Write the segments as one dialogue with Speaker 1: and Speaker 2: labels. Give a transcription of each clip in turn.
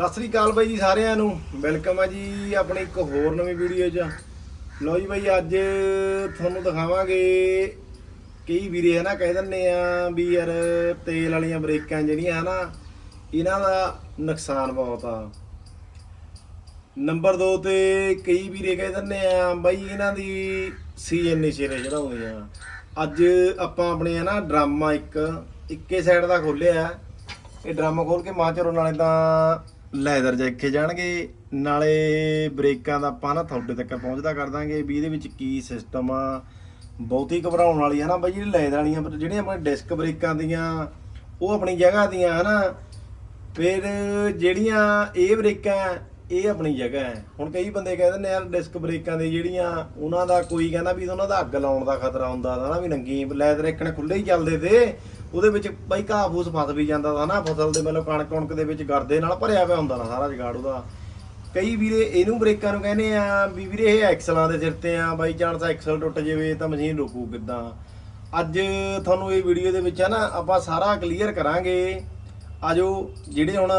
Speaker 1: ਸਤਿ ਸ੍ਰੀ ਅਕਾਲ ਬਾਈ ਜੀ ਸਾਰਿਆਂ ਨੂੰ। ਵੈਲਕਮ ਆ ਜੀ ਆਪਣੀ ਇੱਕ ਹੋਰ ਨਵੀਂ ਵੀਡੀਓ 'ਚ। ਲਓ ਜੀ ਬਾਈ, ਅੱਜ ਤੁਹਾਨੂੰ ਦਿਖਾਵਾਂਗੇ ਕਈ ਵੀਰੇ ਹਨਾ ਕਹਿ ਦਿੰਦੇ ਆ ਵੀ ਯਾਰ ਤੇਲ ਵਾਲੀਆਂ ਬ੍ਰੇਕਾਂ ਜਿਹੜੀਆਂ ਹਨਾ, ਇਹਨਾਂ ਦਾ ਨੁਕਸਾਨ ਬਹੁਤ ਆ। ਨੰਬਰ 2 ਤੇ ਕਈ ਵੀਰੇ ਕਹਿ ਦਿੰਦੇ ਆ ਬਾਈ, ਇਹਨਾਂ ਦੀ ਸੀਜ਼ਨ ਨਹੀਂ ਸਿਰੇ ਚੜਾਉਂਦੀਆਂ ਅੱਜ ਆਪਾਂ ਆਪਣੇ ਹਨਾ ਡਰਾਮਾ ਇੱਕ, ਇੱਕੇ ਸਾਈਡ ਦਾ ਖੋਲਿਆ ਇਹ ਡਰਾਮਾ ਖੋਲ ਕੇ ਮਾਂ ਚਰੋ ਨਾਲੇ ਤਾਂ ਲੈਦਰ ਜੈਕੇ ਜਾਣਗੇ, ਨਾਲੇ ਬ੍ਰੇਕਾਂ ਦਾ ਆਪਾਂ ਨਾ ਤੁਹਾਡੇ ਤੱਕ ਪਹੁੰਚਦਾ ਕਰ ਦਾਂਗੇ ਵੀ ਇਹਦੇ ਵਿੱਚ ਕੀ ਸਿਸਟਮ ਆ। ਬਹੁਤੀ ਘਬਰਾਉਣ ਵਾਲੀ ਹੈ ਨਾ ਬਾਈ, ਜਿਹੜੀ ਲੈਦਰ ਵਾਲੀਆਂ ਜਿਹੜੀਆਂ ਆਪਣੇ ਡਿਸਕ ਬ੍ਰੇਕਾਂ ਦੀਆਂ, ਉਹ ਆਪਣੀ ਜਗ੍ਹਾ ਦੀਆਂ ਹੈ ਨਾ ਫਿਰ ਜਿਹੜੀਆਂ ਇਹ ਬ੍ਰੇਕਾਂ ਇਹ ਆਪਣੀ ਜਗ੍ਹਾ ਹੈ ਹੁਣ ਕਈ ਬੰਦੇ ਕਹਿੰਦੇ ਨੇ ਯਾਰ ਡਿਸਕ ਬ੍ਰੇਕਾਂ ਦੇ ਜਿਹੜੀਆਂ ਉਹਨਾਂ ਦਾ ਕੋਈ ਕਹਿੰਦਾ ਵੀ ਉਹਨਾਂ ਦਾ ਅੱਗ ਲਾਉਣ ਦਾ ਖਤਰਾ ਹੁੰਦਾ ਦਾ ਨਾ ਵੀ ਨੰਗੀ ਲੈਦਰ ਇੱਕ ਨੇ ਖੁੱਲੇ ਹੀ ਚੱਲਦੇ ਤੇ ਉਹਦੇ ਵਿੱਚ ਬਾਈ ਘਾਹ ਫੂਸ ਫਸ ਵੀ ਜਾਂਦਾ ਦਾ ਨਾ ਫਸਲ ਦੇ ਮਤਲਬ ਕਣਕ ਕਣਕ ਦੇ ਵਿੱਚ ਗਰਦੇ ਨਾਲ ਭਰਿਆ ਪਿਆ ਹੁੰਦਾ ਨਾ ਸਾਰਾ ਜਗਾੜ ਉਹਦਾ। ਕਈ ਵੀਰੇ ਇਹਨੂੰ ਬ੍ਰੇਕਾਂ ਨੂੰ ਕਹਿੰਦੇ ਆ ਵੀ ਵੀਰੇ ਇਹ ਐਕਸਲਾਂ ਦੇ ਸਿਰ ਤੇ ਆ ਬਾਈ ਚਾਂਸ ਐਕਸਲ ਟੁੱਟ ਜਾਵੇ ਤਾਂ ਮਸ਼ੀਨ ਰੁਕੂ ਕਿੱਦਾਂ। ਅੱਜ ਤੁਹਾਨੂੰ ਇਹ ਵੀਡੀਓ ਦੇ ਵਿੱਚ ਹੈ ਨਾ ਆਪਾਂ ਸਾਰਾ ਕਲੀਅਰ ਕਰਾਂਗੇ। ਆਜੋ ਜਿਹੜੇ ਹੁਣ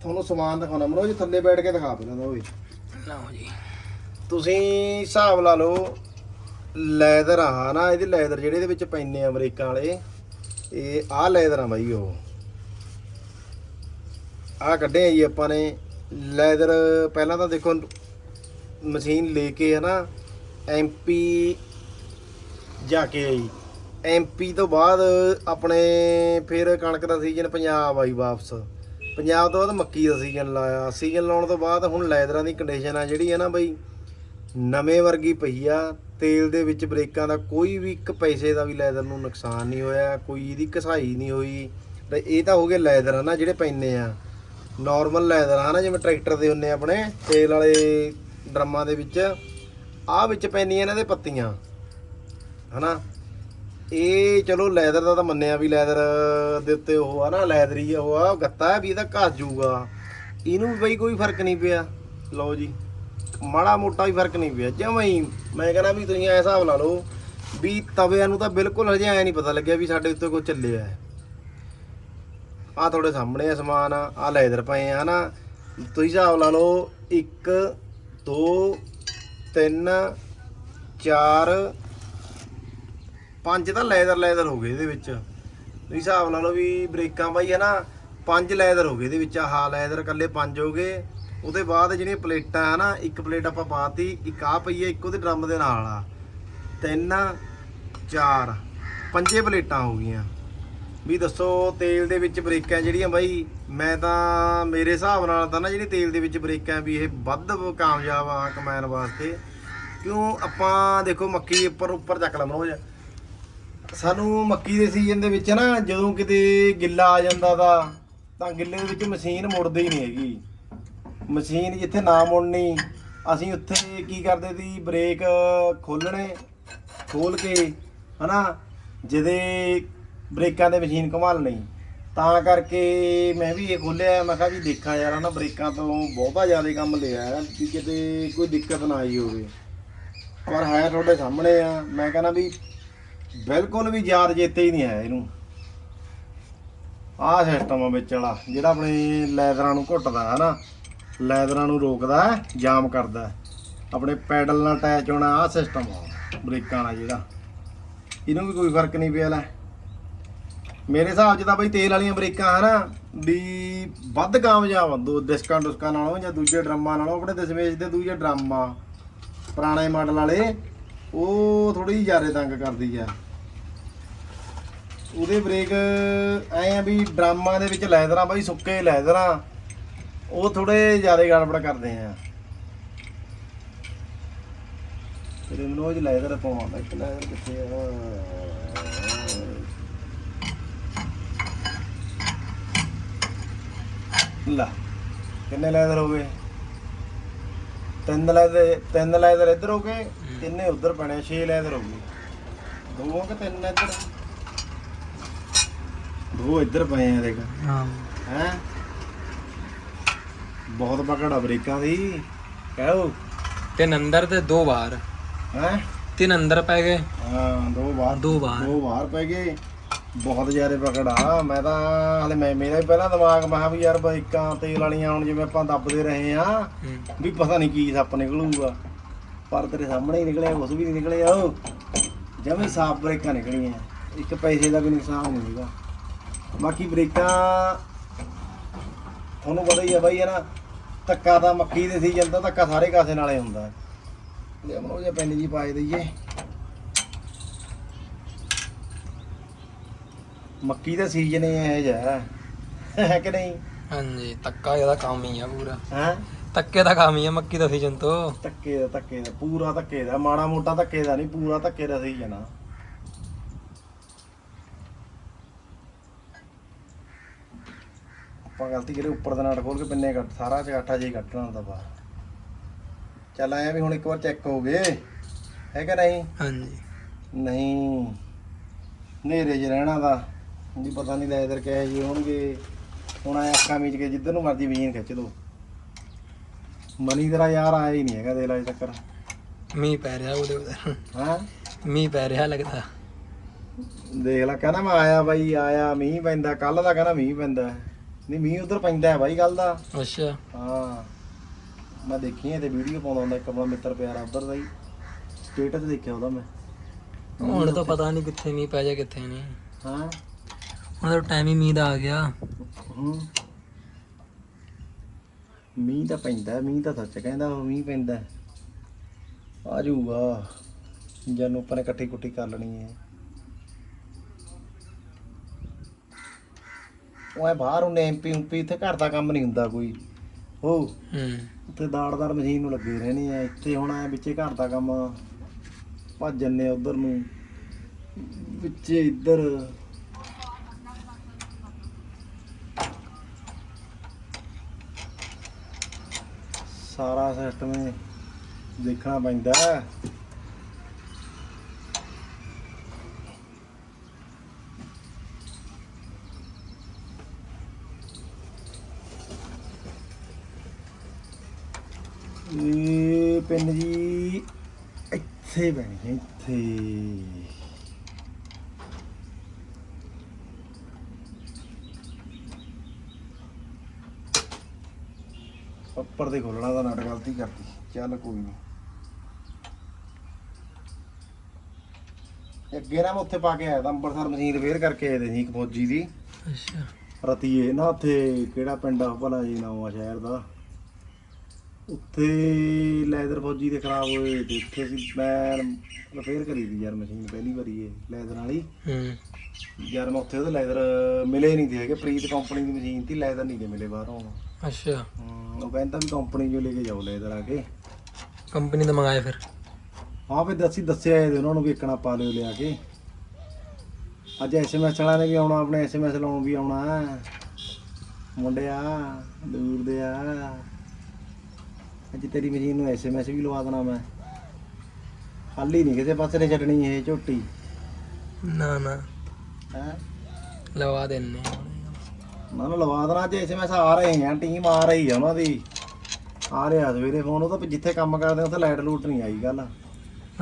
Speaker 1: ਤੁਹਾਨੂੰ ਸਮਾਨ ਦਿਖਾਉਣਾ ਮਰੋ ਜੀ ਥੱਲੇ ਬੈਠ ਕੇ ਦਿਖਾ ਪਹਿਲਾਂ ਦੋਵੇਂ
Speaker 2: ਲਓ ਜੀ।
Speaker 1: ਤੁਸੀਂ ਹਿਸਾਬ ਲਾ ਲਓ ਲੈਦਰ ਆ ਨਾ ਇਹਦੇ ਲੈਦਰ ਜਿਹੜੇ ਇਹਦੇ ਵਿੱਚ ਪੈਨੇ ਆ ਅਮਰੀਕਾ ਵਾਲੇ। ਇਹ ਆਹ ਲੈਦਰ ਆ ਬਾਈ ਉਹ। ਆਹ ਕੱਢਿਆ ਜੀ ਆਪਾਂ ਨੇ। ਲੈਦਰ ਪਹਿਲਾਂ ਤਾਂ ਦੇਖੋ, ਮਸ਼ੀਨ ਲੈ ਕੇ ਹੈ ਨਾ ਐਮਪੀ ਜਾ ਕੇ ਆਈ। ਐਮਪੀ ਤੋਂ ਬਾਅਦ ਆਪਣੇ ਫਿਰ ਕਣਕ ਦਾ ਸੀਜ਼ਨ ਪੰਜਾਬ ਆਈ ਵਾਪਸ। ਪੰਜਾਬ ਤੋਂ ਬਾਅਦ ਮੱਕੀ ਦਾ ਸੀਜ਼ਨ ਲਾਇਆ। ਸੀਜ਼ਨ ਲਾਉਣ ਤੋਂ ਬਾਅਦ ਹੁਣ ਲੈਦਰਾਂ ਦੀ ਕੰਡੀਸ਼ਨ ਆ ਜਿਹੜੀ ਹੈ ਨਾ ਬਈ, ਨਵੇਂ ਵਰਗੀ ਪਈ ਆ। ਤੇਲ ਦੇ ਵਿੱਚ ਬ੍ਰੇਕਾਂ ਦਾ ਕੋਈ ਵੀ ਇੱਕ ਪੈਸੇ ਦਾ ਵੀ ਲੈਦਰ ਨੂੰ ਨੁਕਸਾਨ ਨਹੀਂ ਹੋਇਆ, ਕੋਈ ਇਹਦੀ ਘਸਾਈ ਨਹੀਂ ਹੋਈ। ਤੇ ਇਹ ਤਾਂ ਹੋ ਗਏ ਲੈਦਰ ਹਨਾ ਜਿਹੜੇ ਪੈਨੇ ਆ। ਨਾਰਮਲ ਲੈਦਰ ਹਨਾ, ਜਿਵੇਂ ਟਰੈਕਟਰ ਦੇ ਹੁੰਨੇ ਆਪਣੇ, ਤੇਲ ਵਾਲੇ ਡਰਮਾਂ ਦੇ ਵਿੱਚ। ਆਹ ਵਿੱਚ ਪੈਂਦੀਆਂ ਇਹਨਾਂ ਦੇ ਪੱਤੀਆਂ। ਹਨਾ? ਇਹ ਚਲੋ ਲੈਦਰ ਦਾ ਤਾਂ ਮੰਨਿਆ ਵੀ ਲੈਦਰ ਦੇ ਉੱਤੇ ਉਹ ਆ ਨਾ, ਲੈਦਰੀ ਉਹ ਆ, ਗੱਤਾ ਵੀ ਇਹਦਾ ਘਸ ਜੂਗਾ ਇਹਨੂੰ ਵੀ ਬਈ ਕੋਈ ਫ਼ਰਕ ਨਹੀਂ ਪਿਆ। ਲਓ ਜੀ। ਮਾੜਾ ਮੋਟਾ ਵੀ ਫ਼ਰਕ ਨਹੀਂ ਪਿਆ। ਜਿਵੇਂ ਹੀ ਮੈਂ ਕਹਿੰਦਾ ਵੀ ਤੁਸੀਂ ਐ ਹਿਸਾਬ ਲਾ ਲਓ ਵੀ ਤਵਿਆਂ ਨੂੰ ਤਾਂ ਬਿਲਕੁਲ ਹਜੇ ਐ ਨਹੀਂ ਪਤਾ ਲੱਗਿਆ ਵੀ ਸਾਡੇ ਉੱਤੇ ਕੋਈ ਚੱਲਿਆ ਹੈ। ਆ ਤੁਹਾਡੇ ਸਾਹਮਣੇ ਆ ਸਮਾਨ ਆ ਲੈਦਰ ਪਏ ਆ, ਹਨਾ? ਤੁਸੀਂ ਹਿਸਾਬ ਲਾ ਲਓ 1 2 3 4 ਪੰਜ ਤਾਂ ਲੈਦਰ ਲੈਦਰ ਹੋ ਗਏ ਇਹਦੇ ਵਿੱਚ। ਤੁਸੀਂ ਹਿਸਾਬ ਲਾ ਲਓ ਵੀ ਬ੍ਰੇਕਾਂ ਬਾਈ ਹੈ ਨਾ ਪੰਜ ਲੈਦਰ ਹੋ ਗਏ ਇਹਦੇ ਵਿੱਚ, ਆਹ ਲੈਦਰ ਇਕੱਲੇ ਪੰਜ ਹੋ ਗਏ। ਉਹਦੇ ਬਾਅਦ ਜਿਹੜੀਆਂ ਪਲੇਟਾਂ ਆ ਨਾ, ਇੱਕ ਪਲੇਟ ਆਪਾਂ ਪਾਤੀ, ਇੱਕ ਆ ਪਈ ਹੈ ਇੱਕ ਉਹਦੇ ਡਰਮ ਦੇ ਨਾਲ ਆ। ਤਿੰਨ, ਚਾਰ, ਪੰਜੇ ਪਲੇਟਾਂ ਹੋ ਗਈਆਂ। ਵੀ ਦੱਸੋ ਤੇਲ ਦੇ ਵਿੱਚ ਬ੍ਰੇਕਾਂ ਜਿਹੜੀਆਂ ਬਾਈ, ਮੈਂ ਤਾਂ ਮੇਰੇ ਹਿਸਾਬ ਨਾਲ ਤਾਂ ਨਾ ਜਿਹੜੀ ਤੇਲ ਦੇ ਵਿੱਚ ਬ੍ਰੇਕਾਂ ਵੀ ਇਹ ਵੱਧ ਕਾਮਯਾਬ ਆ ਕਮੈਨ ਵਾਸਤੇ। ਕਿਉਂ ਆਪਾਂ ਦੇਖੋ ਮੱਕੀ ਉੱਪਰ ਉੱਪਰ ਚੱਕ ਲਾ ਮਰੋਜ ਸਾਨੂੰ ਮੱਕੀ ਦੇ ਸੀਜ਼ਨ ਦੇ ਵਿੱਚ ਨਾ ਜਦੋਂ ਕਿਤੇ ਗਿੱਲਾ ਆ ਜਾਂਦਾ ਦਾ ਤਾਂ ਗਿੱਲੇ ਦੇ ਵਿੱਚ ਮਸ਼ੀਨ ਮੁੜਦੀ ਨਹੀਂ ਹੈਗੀ। ਮਸ਼ੀਨ ਜਿੱਥੇ ਨਾ ਮੁੜਨੀ, ਅਸੀਂ ਉੱਥੇ ਕੀ ਕਰਦੇ ਸੀ, ਬ੍ਰੇਕ ਖੋਲਣੇ ਖੋਲ ਕੇ, ਹਨਾ, ਜਿਹਦੇ ਬ੍ਰੇਕਾਂ ਦੇ ਮਸ਼ੀਨ ਘੁਮਾ ਲੈਣੀ ਤਾਂ ਕਰਕੇ ਮੈਂ ਵੀ ਇਹ ਖੋਲਿਆ ਮੈਂ ਕਿਹਾ ਵੀ ਦੇਖਾਂ ਯਾਰ, ਹਨਾ, ਬ੍ਰੇਕਾਂ ਤੋਂ ਬਹੁਤਾ ਜ਼ਿਆਦਾ ਕੰਮ ਲਿਆ ਕਿ ਕਿਤੇ ਕੋਈ ਦਿੱਕਤ ਨਾ ਆਈ ਹੋਵੇ। ਪਰ ਹੈ ਤੁਹਾਡੇ ਸਾਹਮਣੇ ਆ, ਮੈਂ ਕਹਿੰਦਾ ਵੀ ਬਿਲਕੁਲ ਵੀ ਯਾਦ ਜੇਤੇ ਹੀ ਨਹੀਂ ਹੈ ਇਹਨੂੰ। ਆਹ ਸਿਸਟਮ ਆ ਵਿੱਚ ਵਾਲਾ, ਜਿਹੜਾ ਆਪਣੇ ਲੈਦਰਾਂ ਨੂੰ ਘੁੱਟਦਾ ਹੈ ਨਾ ਲੈਦਰਾਂ ਨੂੰ ਰੋਕਦਾ ਹੈ, ਜਾਮ ਕਰਦਾ। ਹੈ। ਆਪਣੇ ਪੈਡਲ ਨਾਲ ਅਟੈਚ ਹੋਣਾ ਆਹ ਸਿਸਟਮ ਆ। ਬ੍ਰੇਕਾਂ ਵਾਲਾ ਜਿਹੜਾ। ਇਹਨੂੰ ਵੀ ਕੋਈ ਫ਼ਰਕ ਨਹੀਂ ਪਿਆ ਲੈ। ਮੇਰੇ ਹਿਸਾਬ 'ਚ ਤਾਂ ਬਈ ਤੇਲ ਵਾਲੀਆਂ ਬ੍ਰੇਕਾਂ ਹਨਾ ਵੀ ਵੱਧ ਕਾਮਯਾਬ ਆ ਦੋ ਡਿਸਕਾਂ ਡੁਸਕਾਂ ਨਾਲੋਂ ਜਾਂ ਦੂਜੇ ਡਰਮਾਂ ਨਾਲੋਂ। ਆਪਣੇ ਦਸ਼ਮੇਸ਼ ਦੇ ਦੂਜੇ ਡਰਮ ਆ ਪੁਰਾਣੇ ਮਾਡਲ ਵਾਲੇ। ਉਹ ਥੋੜੀ ਜਿਹੀ ਜ਼ਿਆਦਾ ਤੰਗ ਕਰਦੀ ਆ। ਉਹਦੇ ਬ੍ਰੇਕ ਐ ਆ ਵੀ ਡਰਾਮਾਂ ਦੇ ਵਿੱਚ ਲੈਦਰਾਂ ਬਾਈ ਸੁੱਕੇ ਲੈਦਰਾਂ। ਉਹ ਥੋੜੇ ਜ਼ਿਆਦਾ ਗੜਬੜ ਕਰਦੇ ਆ। ਤੇਰੇ ਮੈਨੂੰ ਉਹ ਜਿਹੇ ਲੈਦਰ ਪਾਉਣਾ ਇੱਕ ਲੈਦਰ ਕਿੱਥੇ ਆ? ਲਾ ਕਿੰਨੇ ਲੈਦਰ ਹੋ ਗਏ? ਤਿੰਨ ਲੈਦਰ ਤਿੰਨ ਲੈਦਰ ਇੱਧਰ ਹੋ ਗਏ ਤਿੰਨੇ ਉੱਧਰ ਪਣੇ ਛੇ ਲੈਦਰ ਹੋ ਗਏ। ਦੋ ਕਿ ਤਿੰਨ ਇੱਧਰ? ਦੋ ਇੱਧਰ ਪਏ ਆ ਦੇਖ।
Speaker 2: ਹਾਂ।
Speaker 1: ਹੈ? ਬਹੁਤ ਪਕੜ ਬ੍ਰੇਕਾਂ ਦੀ। ਕਹੋ
Speaker 2: ਤਿੰਨ ਅੰਦਰ ਤੇ ਦੋ ਬਾਹਰ।
Speaker 1: ਹੈ?
Speaker 2: ਤਿੰਨ ਅੰਦਰ ਪੈ ਗਏ।
Speaker 1: ਹਾਂ ਦੋ ਬਾਹਰ।
Speaker 2: ਦੋ ਬਾਹਰ।
Speaker 1: ਦੋ ਬਾਹਰ ਪੈ ਗਏ। ਬਹੁਤ ਜ਼ਿਆਦਾ ਪਕੜਾ ਮੈਂ ਤਾਂ ਹਲੇ ਮੈਂ ਮੇਰਾ ਵੀ ਪਹਿਲਾਂ ਦਿਮਾਗ ਮੈਂ ਵੀ ਯਾਰ ਬਾਈਕਾਂ ਤੇਲ ਵਾਲੀਆਂ ਹੁਣ ਜਿਵੇਂ ਆਪਾਂ ਦੱਬਦੇ ਰਹੇ ਆ ਵੀ ਪਤਾ ਨਹੀਂ ਕੀ ਸੱਪ ਨਿਕਲੂਗਾ। ਪਰ ਤੇਰੇ ਸਾਹਮਣੇ ਹੀ ਨਿਕਲਿਆ ਕੁਛ ਵੀ ਨਹੀਂ ਨਿਕਲਿਆ ਉਹ। ਜਮੀ ਸਾਫ਼ ਬ੍ਰੇਕਾਂ ਨਿਕਲੀਆਂ। ਇੱਕ ਪੈਸੇ ਦਾ ਵੀ ਨੁਕਸਾਨ ਨਹੀਂ ਹੈਗਾ ਬਾਕੀ ਬ੍ਰੇਕਾਂ ਤੁਹਾਨੂੰ ਪਤਾ ਹੀ ਆ ਬਾਈ ਹੈ ਨਾ? ਧੱਕਾ ਤਾਂ ਮੱਕੀ ਦੇ ਸੀਜ਼ਨ ਦਾ ਧੱਕਾ ਸਾਰੇ ਕਾਸੇ ਨਾਲੇ ਹੁੰਦਾ। ਲੈ ਮਨੋ ਜੇ ਪੈਨ ਜੀ ਪਾਏ ਦਈਏ। ਮੱਕੀ ਦਾ ਸੀਜ਼ਨ ਹੀ ਇਹ ਜਿਹਾ ਹੈ ਕਿ ਨਹੀਂ?
Speaker 2: ਹਾਂਜੀ ਤੱਕਾ ਇਹਦਾ ਕੰਮ ਹੀ ਆ ਪੂਰਾ।
Speaker 1: ਹੈ?
Speaker 2: ਤੱਕੇ ਦਾ ਕੰਮ ਹੀ ਆ ਮੱਕੀ ਦਾ ਸੀਜ਼ਨ ਤੋਂ।
Speaker 1: ਧੱਕੇ ਦਾ ਧੱਕੇ ਦਾ ਪੂਰਾ ਧੱਕੇ ਦਾ ਮਾੜਾ ਮੋਟਾ ਧੱਕੇ ਦਾ ਨਹੀਂ ਪੂਰਾ ਧੱਕੇ ਦਾ ਸਹੀ ਜਣਾ ਆਪਾਂ ਗਲਤੀ ਕਰੇ ਉੱਪਰ ਦਾ ਨਾਟ ਖੋਲ ਕੇ ਪਿੰਨੇ ਕੱਟ ਸਾਰਾ ਚਗਾਠਾ ਹੀ ਕੱਟਣਾ ਹੁੰਦਾ ਬਾਹਰ ਚੱਲ ਆਇਆ ਵੀ ਹੁਣ ਇੱਕ ਵਾਰ ਚੈੱਕ ਹੋ ਗਏ। ਹੈ ਕਿ ਨਹੀਂ?
Speaker 2: ਹਾਂਜੀ।
Speaker 1: ਨਹੀਂ। ਨੇਰੇ 'ਚ ਰਹਿਣਾ ਦਾ ਜੀ ਪਤਾ ਨਹੀਂ ਲੈਦਰ ਕਿਹੋ ਜਿਹੇ ਹੋਣਗੇ। ਹੁਣ ਆਏ ਅੱਖਾਂ ਮੀਚ ਕੇ ਜਿੱਧਰ ਨੂੰ ਮਰਜ਼ੀ ਮਸ਼ੀਨ ਖਿੱਚ ਦੋ। ਮਨੀ ਤੇਰਾ ਯਾਰ ਆਇਆ ਹੀ ਨਹੀਂ ਹੈਗਾ ਦੇ ਲਾਜ ਤੱਕ।
Speaker 2: ਮੀਂਹ ਪੈ ਰਿਹਾ ਉਹਦੇ ਉਧਰ
Speaker 1: ਹਾਂ?
Speaker 2: ਮੀਂਹ ਪੈ ਰਿਹਾ ਲੱਗਦਾ।
Speaker 1: ਦੇਖ ਲੈ ਕਹਿੰਦਾ ਮੈਂ ਆਇਆ ਬਾਈ ਆਇਆ ਮੀਂਹ ਪੈਂਦਾ ਕੱਲ ਦਾ ਕਹਿੰਦਾ ਮੀਂਹ ਪੈਂਦਾ। ਨਹੀਂ ਮੀਂਹ ਉਧਰ ਪੈਂਦਾ ਹੈ ਬਾਈ ਕੱਲ ਦਾ।
Speaker 2: ਅੱਛਾ।
Speaker 1: ਹਾਂ। ਮੈਂ ਦੇਖੀ ਇਹ ਤੇ ਵੀਡੀਓ ਪਾਉਂਦਾ ਹੁੰਦਾ ਇੱਕ ਆਪਣਾ ਮਿੱਤਰ ਪਿਆਰਾ ਉਧਰ ਦਾ ਹੀ। ਸਟੇਟਸ ਦੇਖਿਆ ਉਹਦਾ ਮੈਂ।
Speaker 2: ਹੁਣ ਤਾਂ ਪਤਾ ਨਹੀਂ ਕਿੱਥੇ ਮੀਂਹ ਪੈ ਜਾ ਕਿੱਥੇ ਨਹੀਂ।
Speaker 1: ਹਾਂ।
Speaker 2: ਹੁਣ ਤਾਂ ਟਾਈਮ ਹੀ ਮੀਂਹ ਦਾ ਆ ਗਿਆ।
Speaker 1: ਹੂੰ। ਮੀਂਹ ਤਾਂ ਪੈਂਦਾ ਮੀਂਹ ਤਾਂ ਸੱਚ ਕਹਿੰਦਾ ਉਹ ਮੀਂਹ ਪੈਂਦਾ। ਆ ਜਾਊਗਾ। ਜਨ ਉੱਪਰ ਇਕੱਠੀ ਕੁੱਟੀ ਕਰ ਲੈਣੀ ਹੈ। ਉਹ ਐ ਬਾਹਰ ਉਹਨੇ ਐਮਪੀ ਉਮਪੀ ਇੱਥੇ ਘਰ ਦਾ ਕੰਮ ਨਹੀਂ ਹੁੰਦਾ ਕੋਈ। ਹੋ।
Speaker 2: ਹੂੰ।
Speaker 1: ਉੱਥੇ ਦਾੜਦਾਰ ਮਸ਼ੀਨ ਨੂੰ ਲੱਗੇ ਰਹਿਣੇ ਆ। ਇੱਥੇ ਹੁਣ ਐ ਵਿੱਚੇ ਘਰ ਦਾ ਕੰਮ ਭੱਜ ਜੰਨੇ ਉਧਰ ਨੂੰ। ਵਿੱਚੇ ਇੱਧਰ। ਸਾਰਾ ਸਿਸਟਮ ਦੇਖਣਾ ਪੈਂਦਾ। ਇਹ ਪਿੰਡ ਜੀ ਇੱਥੇ ਬਣੀ ਹੈ ਇੱਥੇ। ਉੱਪਰ ਦੇ ਖੋਲਣਾ ਦਾ ਨਟ ਗਲਤੀ ਕਰਤੀ। ਚੱਲ ਕੋਈ ਨਹੀਂ ਅੱਗੇ ਨਾ ਮੈਂ ਉੱਥੇ ਪਾ ਕੇ ਆਇਆ ਤਾਂ ਅੰਬਰਸਰ ਮਸ਼ੀਨ ਰਿਪੇਅਰ ਕਰਕੇ ਆਏ ਦੇ ਸੀ ਇੱਕ ਫੌਜੀ ਦੀ।
Speaker 2: ਅੱਛਾ।
Speaker 1: ਰਤੀਏ ਨਾ ਉੱਥੇ ਕਿਹੜਾ ਪਿੰਡ ਆ ਭਲਾ ਜੀ ਨਾਮ ਆ ਸ਼ਹਿਰ ਦਾ। ਉੱਥੇ ਲੈਦਰ ਫੌਜੀ ਦੇ ਖਰਾਬ ਹੋਏ ਤੇ ਸੀ। ਮੈਂ ਰਿਪੇਅਰ ਕਰੀ ਦੀ ਯਾਰ ਮਸ਼ੀਨ ਪਹਿਲੀ ਵਾਰੀ ਇਹ ਲੈਦਰ ਵਾਲੀ।
Speaker 2: ਹੂੰ।
Speaker 1: ਯਾਰ ਮੈਂ ਉੱਥੇ ਉਹਦੇ ਲੈਦਰ ਮਿਲੇ ਨਹੀਂ ਤੇ ਹੈਗੇ। ਪ੍ਰੀਤ ਕੰਪਨੀ ਦੀ ਮਸ਼ੀਨ ਸੀ ਲੈਦਰ ਨਹੀਂ ਤੇ ਮਿਲੇ ਬਾਹਰੋਂ
Speaker 2: ਅੱਛਾ।
Speaker 1: ਹਮ, ਉਹ ਕਹਿੰਦਾ ਵੀ ਕੰਪਨੀ ਚੋਂ ਲੈ ਕੇ ਜਾਓ ਲੈਦਰ ਆ ਕੇ।
Speaker 2: ਕੰਪਨੀ ਤੋਂ ਮੰਗਾਏ ਫਿਰ?
Speaker 1: ਹਾਂ ਵੀ ਦੱਸੀ ਦੱਸਿਆ ਇਹਦੇ ਉਹਨਾਂ ਨੂੰ ਵੀ ਇੱਕਣਾ ਪਾ ਲਿਓ ਲਿਆ ਕੇ। ਅੱਜ ਐਸਐਮਐਸ ਵਾਲਿਆਂ ਨੇ ਵੀ ਆਉਣਾ ਆਪਣੇ ਐਸਐਮਐਸ ਲਾਉਣ ਵੀ ਆਉਣਾ। ਮੁੰਡਿਆ ਦੂਰ ਦੇ ਆ। ਅੱਜ ਤੇਰੀ ਮਸ਼ੀਨ ਨੂੰ ਐਸਐਮਐਸ ਵੀ ਲਵਾ ਦੇਣਾ ਮੈਂ। ਖਾਲੀ ਨਹੀਂ ਕਿਸੇ ਪਾਸੇ ਨੇ ਛੱਡਣੀ ਇਹ ਝੋਟੀ।
Speaker 2: ਨਾ ਨਾ।
Speaker 1: ਹੈ?
Speaker 2: ਲਵਾ ਦੇਣੇ
Speaker 1: ਮੈਂ ਉਹਨੂੰ ਲਵਾ ਦੇਣਾ ਅੱਜ ਐਸਐਮਐਸ ਆ ਰਹੇ ਆ ਟੀਮ ਆ ਰਹੀ ਆ ਉਹਨਾਂ ਦੀ। ਆ ਰਿਹਾ ਸਵੇਰੇ ਫੋਨ ਉਹ ਤਾਂ ਜਿੱਥੇ ਕੰਮ ਕਰਦੇ ਉੱਥੇ ਲਾਈਟ ਲੂਟ ਨਹੀਂ ਆਈ ਗੱਲ।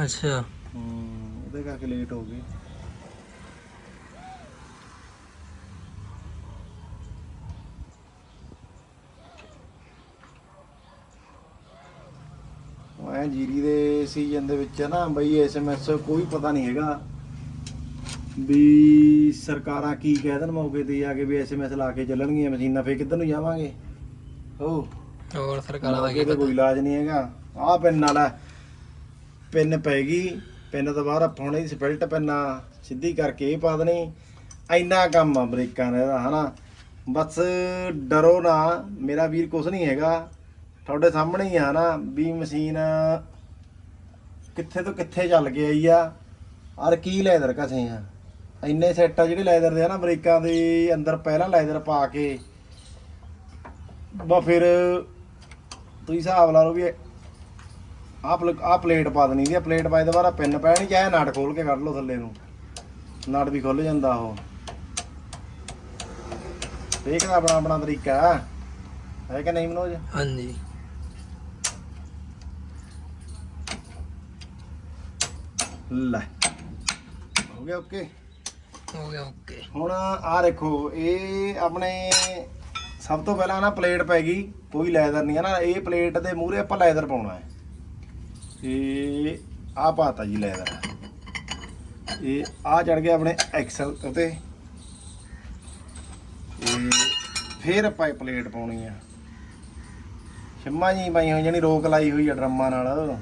Speaker 2: ਅੱਛਾ।
Speaker 1: ਹਮ, ਉਹਦੇ ਕਰਕੇ ਲੇਟ ਹੋ ਗਏ ਮੈਂ ਜੀਰੀ ਦੇ ਸੀਜ਼ਨ ਦੇ ਵਿੱਚ ਨਾ ਬਈ ਐਸਐਮਐਸ ਕੋਈ ਪਤਾ ਨਹੀਂ ਹੈਗਾ ਵੀ ਸਰਕਾਰਾਂ ਕੀ ਕਹਿ ਦੇਣ ਮੌਕੇ ਤੇ ਆ ਕੇ ਵੀ ਐਸਐਮਐਸ ਲਾ ਕੇ ਚੱਲਣਗੀਆਂ ਮਸ਼ੀਨਾਂ ਫੇਰ ਕਿੱਧਰ ਨੂੰ ਜਾਵਾਂਗੇ? ਹੋ
Speaker 2: ਹੋਰ ਸਰਕਾਰਾਂ ਦਾ ਕੀ ਪਤਾ
Speaker 1: ਕੋਈ ਇਲਾਜ ਨਹੀਂ ਹੈਗਾ। ਆਹ ਪਿੰਨ ਵਾਲਾ ਪਿੰਨ ਪੈ ਗਈ ਪਿੰਨ ਤੋਂ ਹੁਣ ਇਹਦੀ ਸਪਿਲਟ ਪਿੰਨਾ ਸਿੱਧੀ ਕਰਕੇ ਇਹ ਪਾ ਦੇਣੀ। ਇੰਨਾ ਕੰਮ ਆ ਬ੍ਰੇਕਾਂ ਦਾ ਹਨਾ। ਬਸ ਡਰੋ ਨਾ ਮੇਰਾ ਵੀਰ ਕੁਛ ਨਹੀਂ ਹੈਗਾ। ਤੁਹਾਡੇ ਸਾਹਮਣੇ ਹੀ ਆ ਨਾ, ਵੀ ਮਸ਼ੀਨ ਕਿੱਥੇ ਤੋਂ ਕਿੱਥੇ ਚੱਲ ਕੇ ਆਈ ਆ, ਔਰ ਕੀ ਲੈਦਰ ਕਸੇ ਆ। ਇੰਨੇ ਸੈੱਟ ਆ ਜਿਹੜੇ ਲੈਦਰ ਦੇ ਆ ਨਾ, ਬ੍ਰੇਕਾਂ ਦੇ ਅੰਦਰ ਪਹਿਲਾਂ ਲੈਦਰ ਪਾ ਕੇ। ਬਾ ਫਿਰ ਤੁਸੀਂ ਹਿਸਾਬ ਲਾ ਲਓ ਵੀ ਆਹ ਪਲ- ਆਹ ਪਲੇਟ ਪਾ ਦੇਣੀ ਦੀ ਪਲੇਟ ਪਾਏ ਦੁਬਾਰਾ ਪਿੰਨ ਪੈਣੀ ਚਾਹੇ ਨਟ ਖੋਲ ਕੇ ਕੱਢ ਲਓ ਥੱਲੇ ਨੂੰ। ਨਟ ਵੀ ਖੁੱਲ ਜਾਂਦਾ ਉਹ। ਦੇਖਦਾ ਆਪਣਾ ਆਪਣਾ ਤਰੀਕਾ। ਹੈ ਕਿ ਨਹੀਂ ਮਨੋਜ?
Speaker 2: ਹਾਂਜੀ।
Speaker 1: ਲੈ। ਹੋ ਗਿਆ ਓਕੇ
Speaker 2: ਹੋ ਗਿਆ ਓਕੇ
Speaker 1: ਹੁਣ ਆਹ ਦੇਖੋ ਇਹ ਆਪਣੇ ਸਭ ਤੋਂ ਪਹਿਲਾਂ ਨਾ ਪਲੇਟ ਪੈ ਗਈ ਕੋਈ ਲੈਦਰ ਨਹੀਂ ਹੈ ਨਾ। ਇਹ ਪਲੇਟ ਦੇ ਮੂਹਰੇ ਆਪਾਂ ਲੈਦਰ ਪਾਉਣਾ ਹੈ। ਇਹ ਆ ਪਾਤਾ ਜੀ ਲੈਦਰ ਇਹ ਆ ਚੜ ਗਿਆ ਆਪਣੇ ਐਕਸਲ ਉਤੇ। ਇਹ ਫੇਰ ਆਪਾਂ ਇਹ ਪਲੇਟ ਪਾਉਣੀ ਆ। ਸ਼ਿਮਾ ਜੀ ਪਾਈ ਹੋਈ ਜਾਨੀ ਰੋਕ ਲਾਈ ਹੋਈ ਆ ਡਰਮਾਂ ਨਾਲ।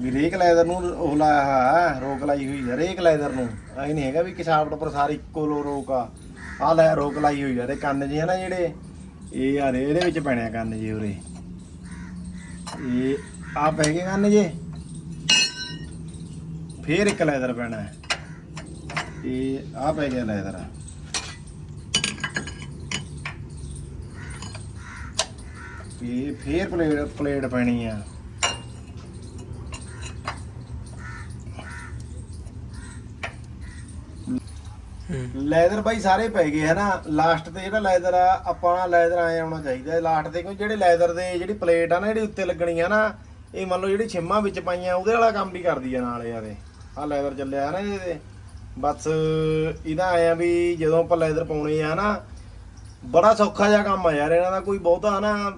Speaker 1: ਵੀ ਰੇਕ ਲੈਦਰ ਨੂੰ ਉਹ ਲਾਇਆ ਹੋਇਆ ਰੋਕ ਲਾਈ ਹੋਈ ਹੈ, ਰੇਕ ਲੈਦਰ ਨੂੰ। ਐ ਨਹੀਂ ਹੈਗਾ ਵੀ ਕਿਸਾਬ ਉੱਪਰ ਸਾਰੀ ਇੱਕੋ ਲੋ ਰੋਕ ਆ। ਆ ਲੈ ਰੋਕ ਲਾਈ ਹੋਈ ਆ ਤੇ ਕੰਨ ਜੀ ਹੈ ਨਾ ਜਿਹੜੇ, ਇਹ ਆ ਇਹਦੇ ਵਿੱਚ ਪੈਣੇ ਆ ਕੰਨ ਜੀ ਉਰੇ। ਇਹ ਆ ਪੈ ਗਏ ਕੰਨ ਜੇ ਫੇਰ ਇੱਕ ਲੈਦਰ ਪੈਣਾ ਇਹ ਆ ਪੈ ਗਿਆ ਲੈਦਰ। ਇਹ ਫੇਰ ਪਲੇਟ ਪਲੇਟ ਪੈਣੀ ਆ। ਲੈਦਰ ਬਾਈ ਸਾਰੇ ਪੈ ਗਏ, ਹਨਾ? ਲਾਸਟ ਤੇ ਜਿਹੜਾ ਲੈਦਰ ਆ, ਆਪਾਂ ਲੈਦਰ ਆਏ ਆਉਣਾ ਚਾਹੀਦਾ ਲਾਸਟ ਤੇ ਕਿਉਂ ਜਿਹੜੇ ਲੈਦਰ ਦੇ ਜਿਹੜੀ ਪਲੇਟ ਆ ਨਾ, ਜਿਹੜੀ ਉੱਤੇ ਲੱਗਣੀ ਆ ਨਾ, ਇਹ ਮੰਨ ਲਓ ਜਿਹੜੀ ਛਿੰਮਾਂ ਵਿੱਚ ਪਾਈਆਂ, ਉਹਦੇ ਵਾਲਾ ਕੰਮ ਵੀ ਕਰਦੀ ਆ ਨਾਲ ਯਾਰੇ ਆ ਲੈਦਰ ਚੱਲਿਆ ਨਾ ਇਹਦੇ ਬਸ ਇਹਦਾ ਆਇਆ ਵੀ ਜਦੋਂ ਆਪਾਂ ਲੈਦਰ ਪਾਉਣੇ ਆ ਨਾ, ਬੜਾ ਸੌਖਾ ਜਿਹਾ ਕੰਮ ਆ ਯਾਰ, ਇਹਨਾਂ ਦਾ ਕੋਈ ਬਹੁਤਾ ਨਾ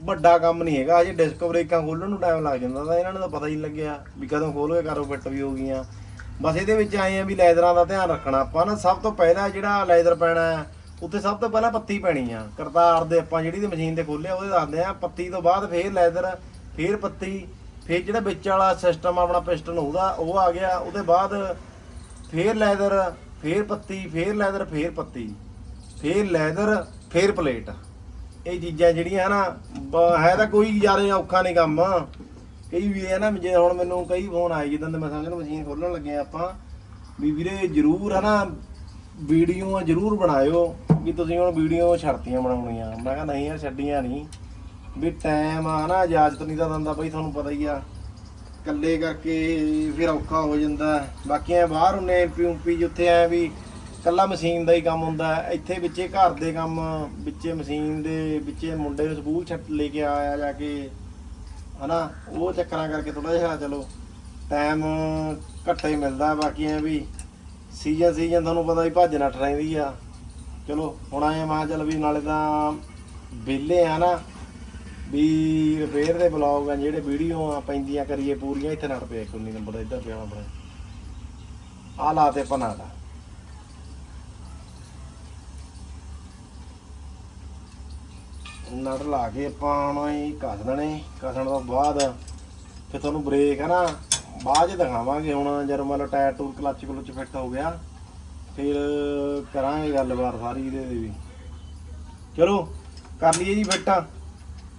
Speaker 1: ਵੱਡਾ ਕੰਮ ਨਹੀਂ ਹੈਗਾ। ਅਜੇ ਡਿਸਕ ਬ੍ਰੇਕਾਂ ਖੋਲਣ ਨੂੰ ਟਾਈਮ ਲੱਗ ਜਾਂਦਾ ਤਾਂ ਇਹਨਾਂ ਨੂੰ ਤਾਂ ਪਤਾ ਹੀ ਲੱਗਿਆ ਵੀ ਕਦੋਂ ਖੋਲ ਕਾਰੋ ਫਿੱਟ ਵੀ ਹੋ ਗਈਆਂ। ਬਸ ਇਹਦੇ ਵਿੱਚ ਆਏ ਆ ਵੀ ਲੈਦਰਾਂ ਦਾ ਧਿਆਨ ਰੱਖਣਾ। ਆਪਾਂ ਨਾ ਸਭ ਤੋਂ ਪਹਿਲਾਂ ਜਿਹੜਾ ਲੈਦਰ ਪੈਣਾ ਹੈ, ਉੱਥੇ ਸਭ ਤੋਂ ਪਹਿਲਾਂ ਪੱਤੀ ਪੈਣੀ ਆ। ਕਰਤਾਰ ਦੇ ਆਪਾਂ ਜਿਹੜੀ ਦੀ ਮਸ਼ੀਨ ਤੇ ਖੋਲਿਆ ਉਹਦੇ ਦੱਸਦੇ ਆ, ਪੱਤੀ ਤੋਂ ਬਾਅਦ ਫੇਰ ਲੈਦਰ, ਫੇਰ ਪੱਤੀ, ਫੇਰ ਜਿਹੜਾ ਵਿੱਚ ਵਾਲਾ ਸਿਸਟਮ ਆਪਣਾ ਪਿਸਟਨ ਉਹਦਾ, ਉਹ ਆ ਗਿਆ, ਉਹਦੇ ਬਾਅਦ ਫੇਰ ਲੈਦਰ, ਫੇਰ ਪੱਤੀ, ਫੇਰ ਲੈਦਰ, ਫੇਰ ਪੱਤੀ, ਫੇਰ ਲੈਦਰ, ਫੇਰ ਪਲੇਟ ਇਹ ਚੀਜ਼ਾਂ ਜਿਹੜੀਆਂ ਨਾ, ਬ- ਹੈ ਤਾਂ ਕੋਈ ਜ਼ਿਆਦਾ ਔਖਾ ਨਹੀਂ ਕੰਮ। ਕਈ ਵੀ ਹੈ ਨਾ ਜੇ ਹੁਣ ਮੈਨੂੰ ਕਈ ਫੋਨ ਆਏ ਜਿੱਦਾਂ ਦੇ ਮੈਂ ਸਮਝਣ ਮਸ਼ੀਨ ਖੋਲਣ ਲੱਗੇ ਆਪਾਂ, ਵੀ ਵੀਰੇ ਜਰੂਰ ਹੈ ਨਾ ਵੀਡੀਓ ਜਰੂਰ ਬਣਾਇਓ, ਵੀ ਤੁਸੀਂ ਹੁਣ ਵੀਡੀਓ ਛੱਡਤੀਆਂ ਬਣਾਉਣੀਆਂ। ਮੈਂ ਕਿਹਾ ਨਹੀਂ ਯਾਰ, ਛੱਡੀਆਂ ਨਹੀਂ ਵੀ ਟਾਈਮ ਆ ਨਾ, ਇਜਾਜ਼ਤ ਨਹੀਂ ਤਾਂ ਦਿੰਦਾ ਬਈ, ਤੁਹਾਨੂੰ ਪਤਾ ਹੀ ਆ। ਇਕੱਲੇ ਕਰਕੇ ਫਿਰ ਔਖਾ ਹੋ ਜਾਂਦਾ। ਬਾਕੀ ਐ ਬਾਹਰ ਹੁੰਨੇ ਐਮਪੀ ਉਮਪੀ ਜਿੱਥੇ ਐ ਵੀ ਕੱਲਾ ਮਸ਼ੀਨ ਦਾ ਹੀ ਕੰਮ ਹੁੰਦਾ। ਇੱਥੇ ਵਿੱਚੇ ਘਰ ਦੇ ਕੰਮ, ਵਿੱਚੇ ਮਸ਼ੀਨ ਦੇ, ਵਿੱਚੇ ਮੁੰਡੇ ਨੂੰ ਸਕੂਲ ਛੱਡ, ਲੈ ਕੇ ਆਇਆ ਜਾ ਕੇ। ਹਨਾ, ਉਹ ਚੱਕਰਾਂ ਕਰਕੇ ਥੋੜਾ ਜਿਹਾ ਚਲੋ ਟਾਈਮ ਘੱਟਾ ਹੀ ਮਿਲਦਾ, ਬਾਕੀ ਐ ਵੀ ਸੀਜ਼ਨ ਸੀਜ਼ਨ ਤੁਹਾਨੂੰ ਪਤਾ ਹੀ ਭੱਜ ਨੱਠ ਰਹਿੰਦੀ ਆ। ਚਲੋ, ਹੁਣ ਆਏ ਮਾ ਚੱਲ ਵੀ ਨਾਲੇ ਤਾਂ ਵਿਹਲੇ ਆ ਨਾ, ਵੀ ਰਿਪੇਅਰ ਦੇ ਬਲੌਗ ਆ, ਜਿਹੜੇ ਵੀਡੀਓ ਆ, ਪੈਂਦੀਆਂ ਕਰੀਏ ਪੂਰੀਆਂ, ਇੱਥੇ ਨੜ ਪਿਆ 19 ਨੰਬਰ ਦਾ, ਇੱਧਰ ਪਿਆ ਆਪਣੇ। ਆ ਲਾ ਤੇ ਪਨਾ ਨੜ ਲਾ ਕੇ ਆਪਾਂ ਹੁਣ ਇਹ ਕੱਸ ਦੇਣੇ, ਕੱਸਣ ਤੋਂ ਬਾਅਦ ਫਿਰ ਤੁਹਾਨੂੰ ਬ੍ਰੇਕ ਹੈ ਨਾ, ਬਾਅਦ ਚ ਦਿਖਾਵਾਂਗੇ। ਹੁਣ ਜਦੋਂ ਮੰਨ ਲਓ ਟਾਇਰ ਟੂਰ ਕਲੱਚ ਕਲੁੱਚ ਫਿੱਟ ਹੋ ਗਿਆ, ਫਿਰ ਕਰਾਂਗੇ ਗੱਲਬਾਤ ਸਾਰੀ ਇਹਦੇ ਦੀ ਵੀ। ਚਲੋ, ਕਰ ਲਈਏ ਜੀ ਫਿੱਟ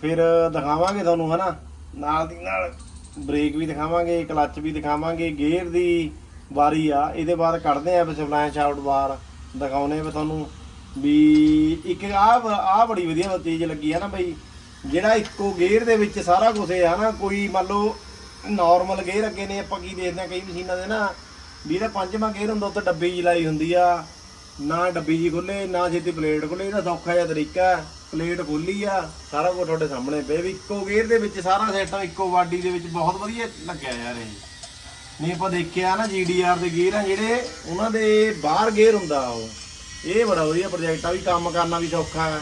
Speaker 1: ਫਿਰ ਦਿਖਾਵਾਂਗੇ ਤੁਹਾਨੂੰ ਹੈ ਨਾ, ਨਾਲ ਦੀ ਨਾਲ ਬ੍ਰੇਕ ਵੀ ਦਿਖਾਵਾਂਗੇ ਕਲੱਚ ਵੀ ਦਿਖਾਵਾਂਗੇ ਗੇਅਰ ਦੀ ਵਾਰੀ ਆ। ਇਹਦੇ ਬਾਅਦ ਕੱਢਦੇ ਆ ਫਿਰ ਸਪਲਾਈ ਸ਼ਾਫਟ ਬਾਰ ਦਿਖਾਉਨੇ ਵੀ ਤੁਹਾਨੂੰ। ਵੀ ਇੱਕ ਆਹ ਆ ਬੜੀ ਵਧੀਆ ਚੀਜ਼ ਲੱਗੀ ਆ ਨਾ ਬਈ, ਜਿਹੜਾ ਇੱਕੋ ਗੇਅਰ ਦੇ ਵਿੱਚ ਸਾਰਾ ਕੁਝ ਹੈ ਨਾ, ਕੋਈ ਮੰਨ ਲਓ ਨਾਰਮਲ ਗੇਅਰ ਅੱਗੇ ਨੇ, ਆਪਾਂ ਕੀ ਦੇਖਦੇ ਆ ਕਈ ਮਸ਼ੀਨਾਂ ਦੇ ਨਾ, ਵੀ ਇਹਦਾ ਪੰਜਵਾਂ ਗੇਅਰ ਹੁੰਦਾ ਉੱਤੇ ਡੱਬੀ ਜੀ ਲਾਈ ਹੁੰਦੀ ਆ, ਨਾ ਡੱਬੀ ਜੀ ਖੁੱਲੇ ਨਾ ਛੇਤੀ ਪਲੇਟ ਖੁੱਲੇ ਇਹਦਾ ਸੌਖਾ ਜਿਹਾ ਤਰੀਕਾ ਪਲੇਟ ਖੋਲੀ ਆ, ਸਾਰਾ ਕੁਝ ਤੁਹਾਡੇ ਸਾਹਮਣੇ ਪਿਆ ਵੀ ਇੱਕੋ ਗੇਅਰ ਦੇ ਵਿੱਚ ਸਾਰਾ ਸਿਸਟਮ ਇੱਕੋ ਬਾਡੀ ਦੇ ਵਿੱਚ ਬਹੁਤ ਵਧੀਆ ਲੱਗਿਆ ਯਾਰ ਇਹ। ਨਹੀਂ, ਆਪਾਂ ਦੇਖਿਆ ਨਾ ਜੀਡੀਆਰ ਦੇ ਗੇਅਰ ਆ ਜਿਹੜੇ, ਉਹਨਾਂ ਦੇ ਬਾਹਰ ਗੇਅਰ ਹੁੰਦਾ ਉਹ। ਇਹ ਬੜਾ ਵਧੀਆ ਪ੍ਰੋਜੈਕਟ ਆ ਵੀ ਕੰਮ ਕਰਨਾ ਵੀ ਸੌਖਾ ਹੈ।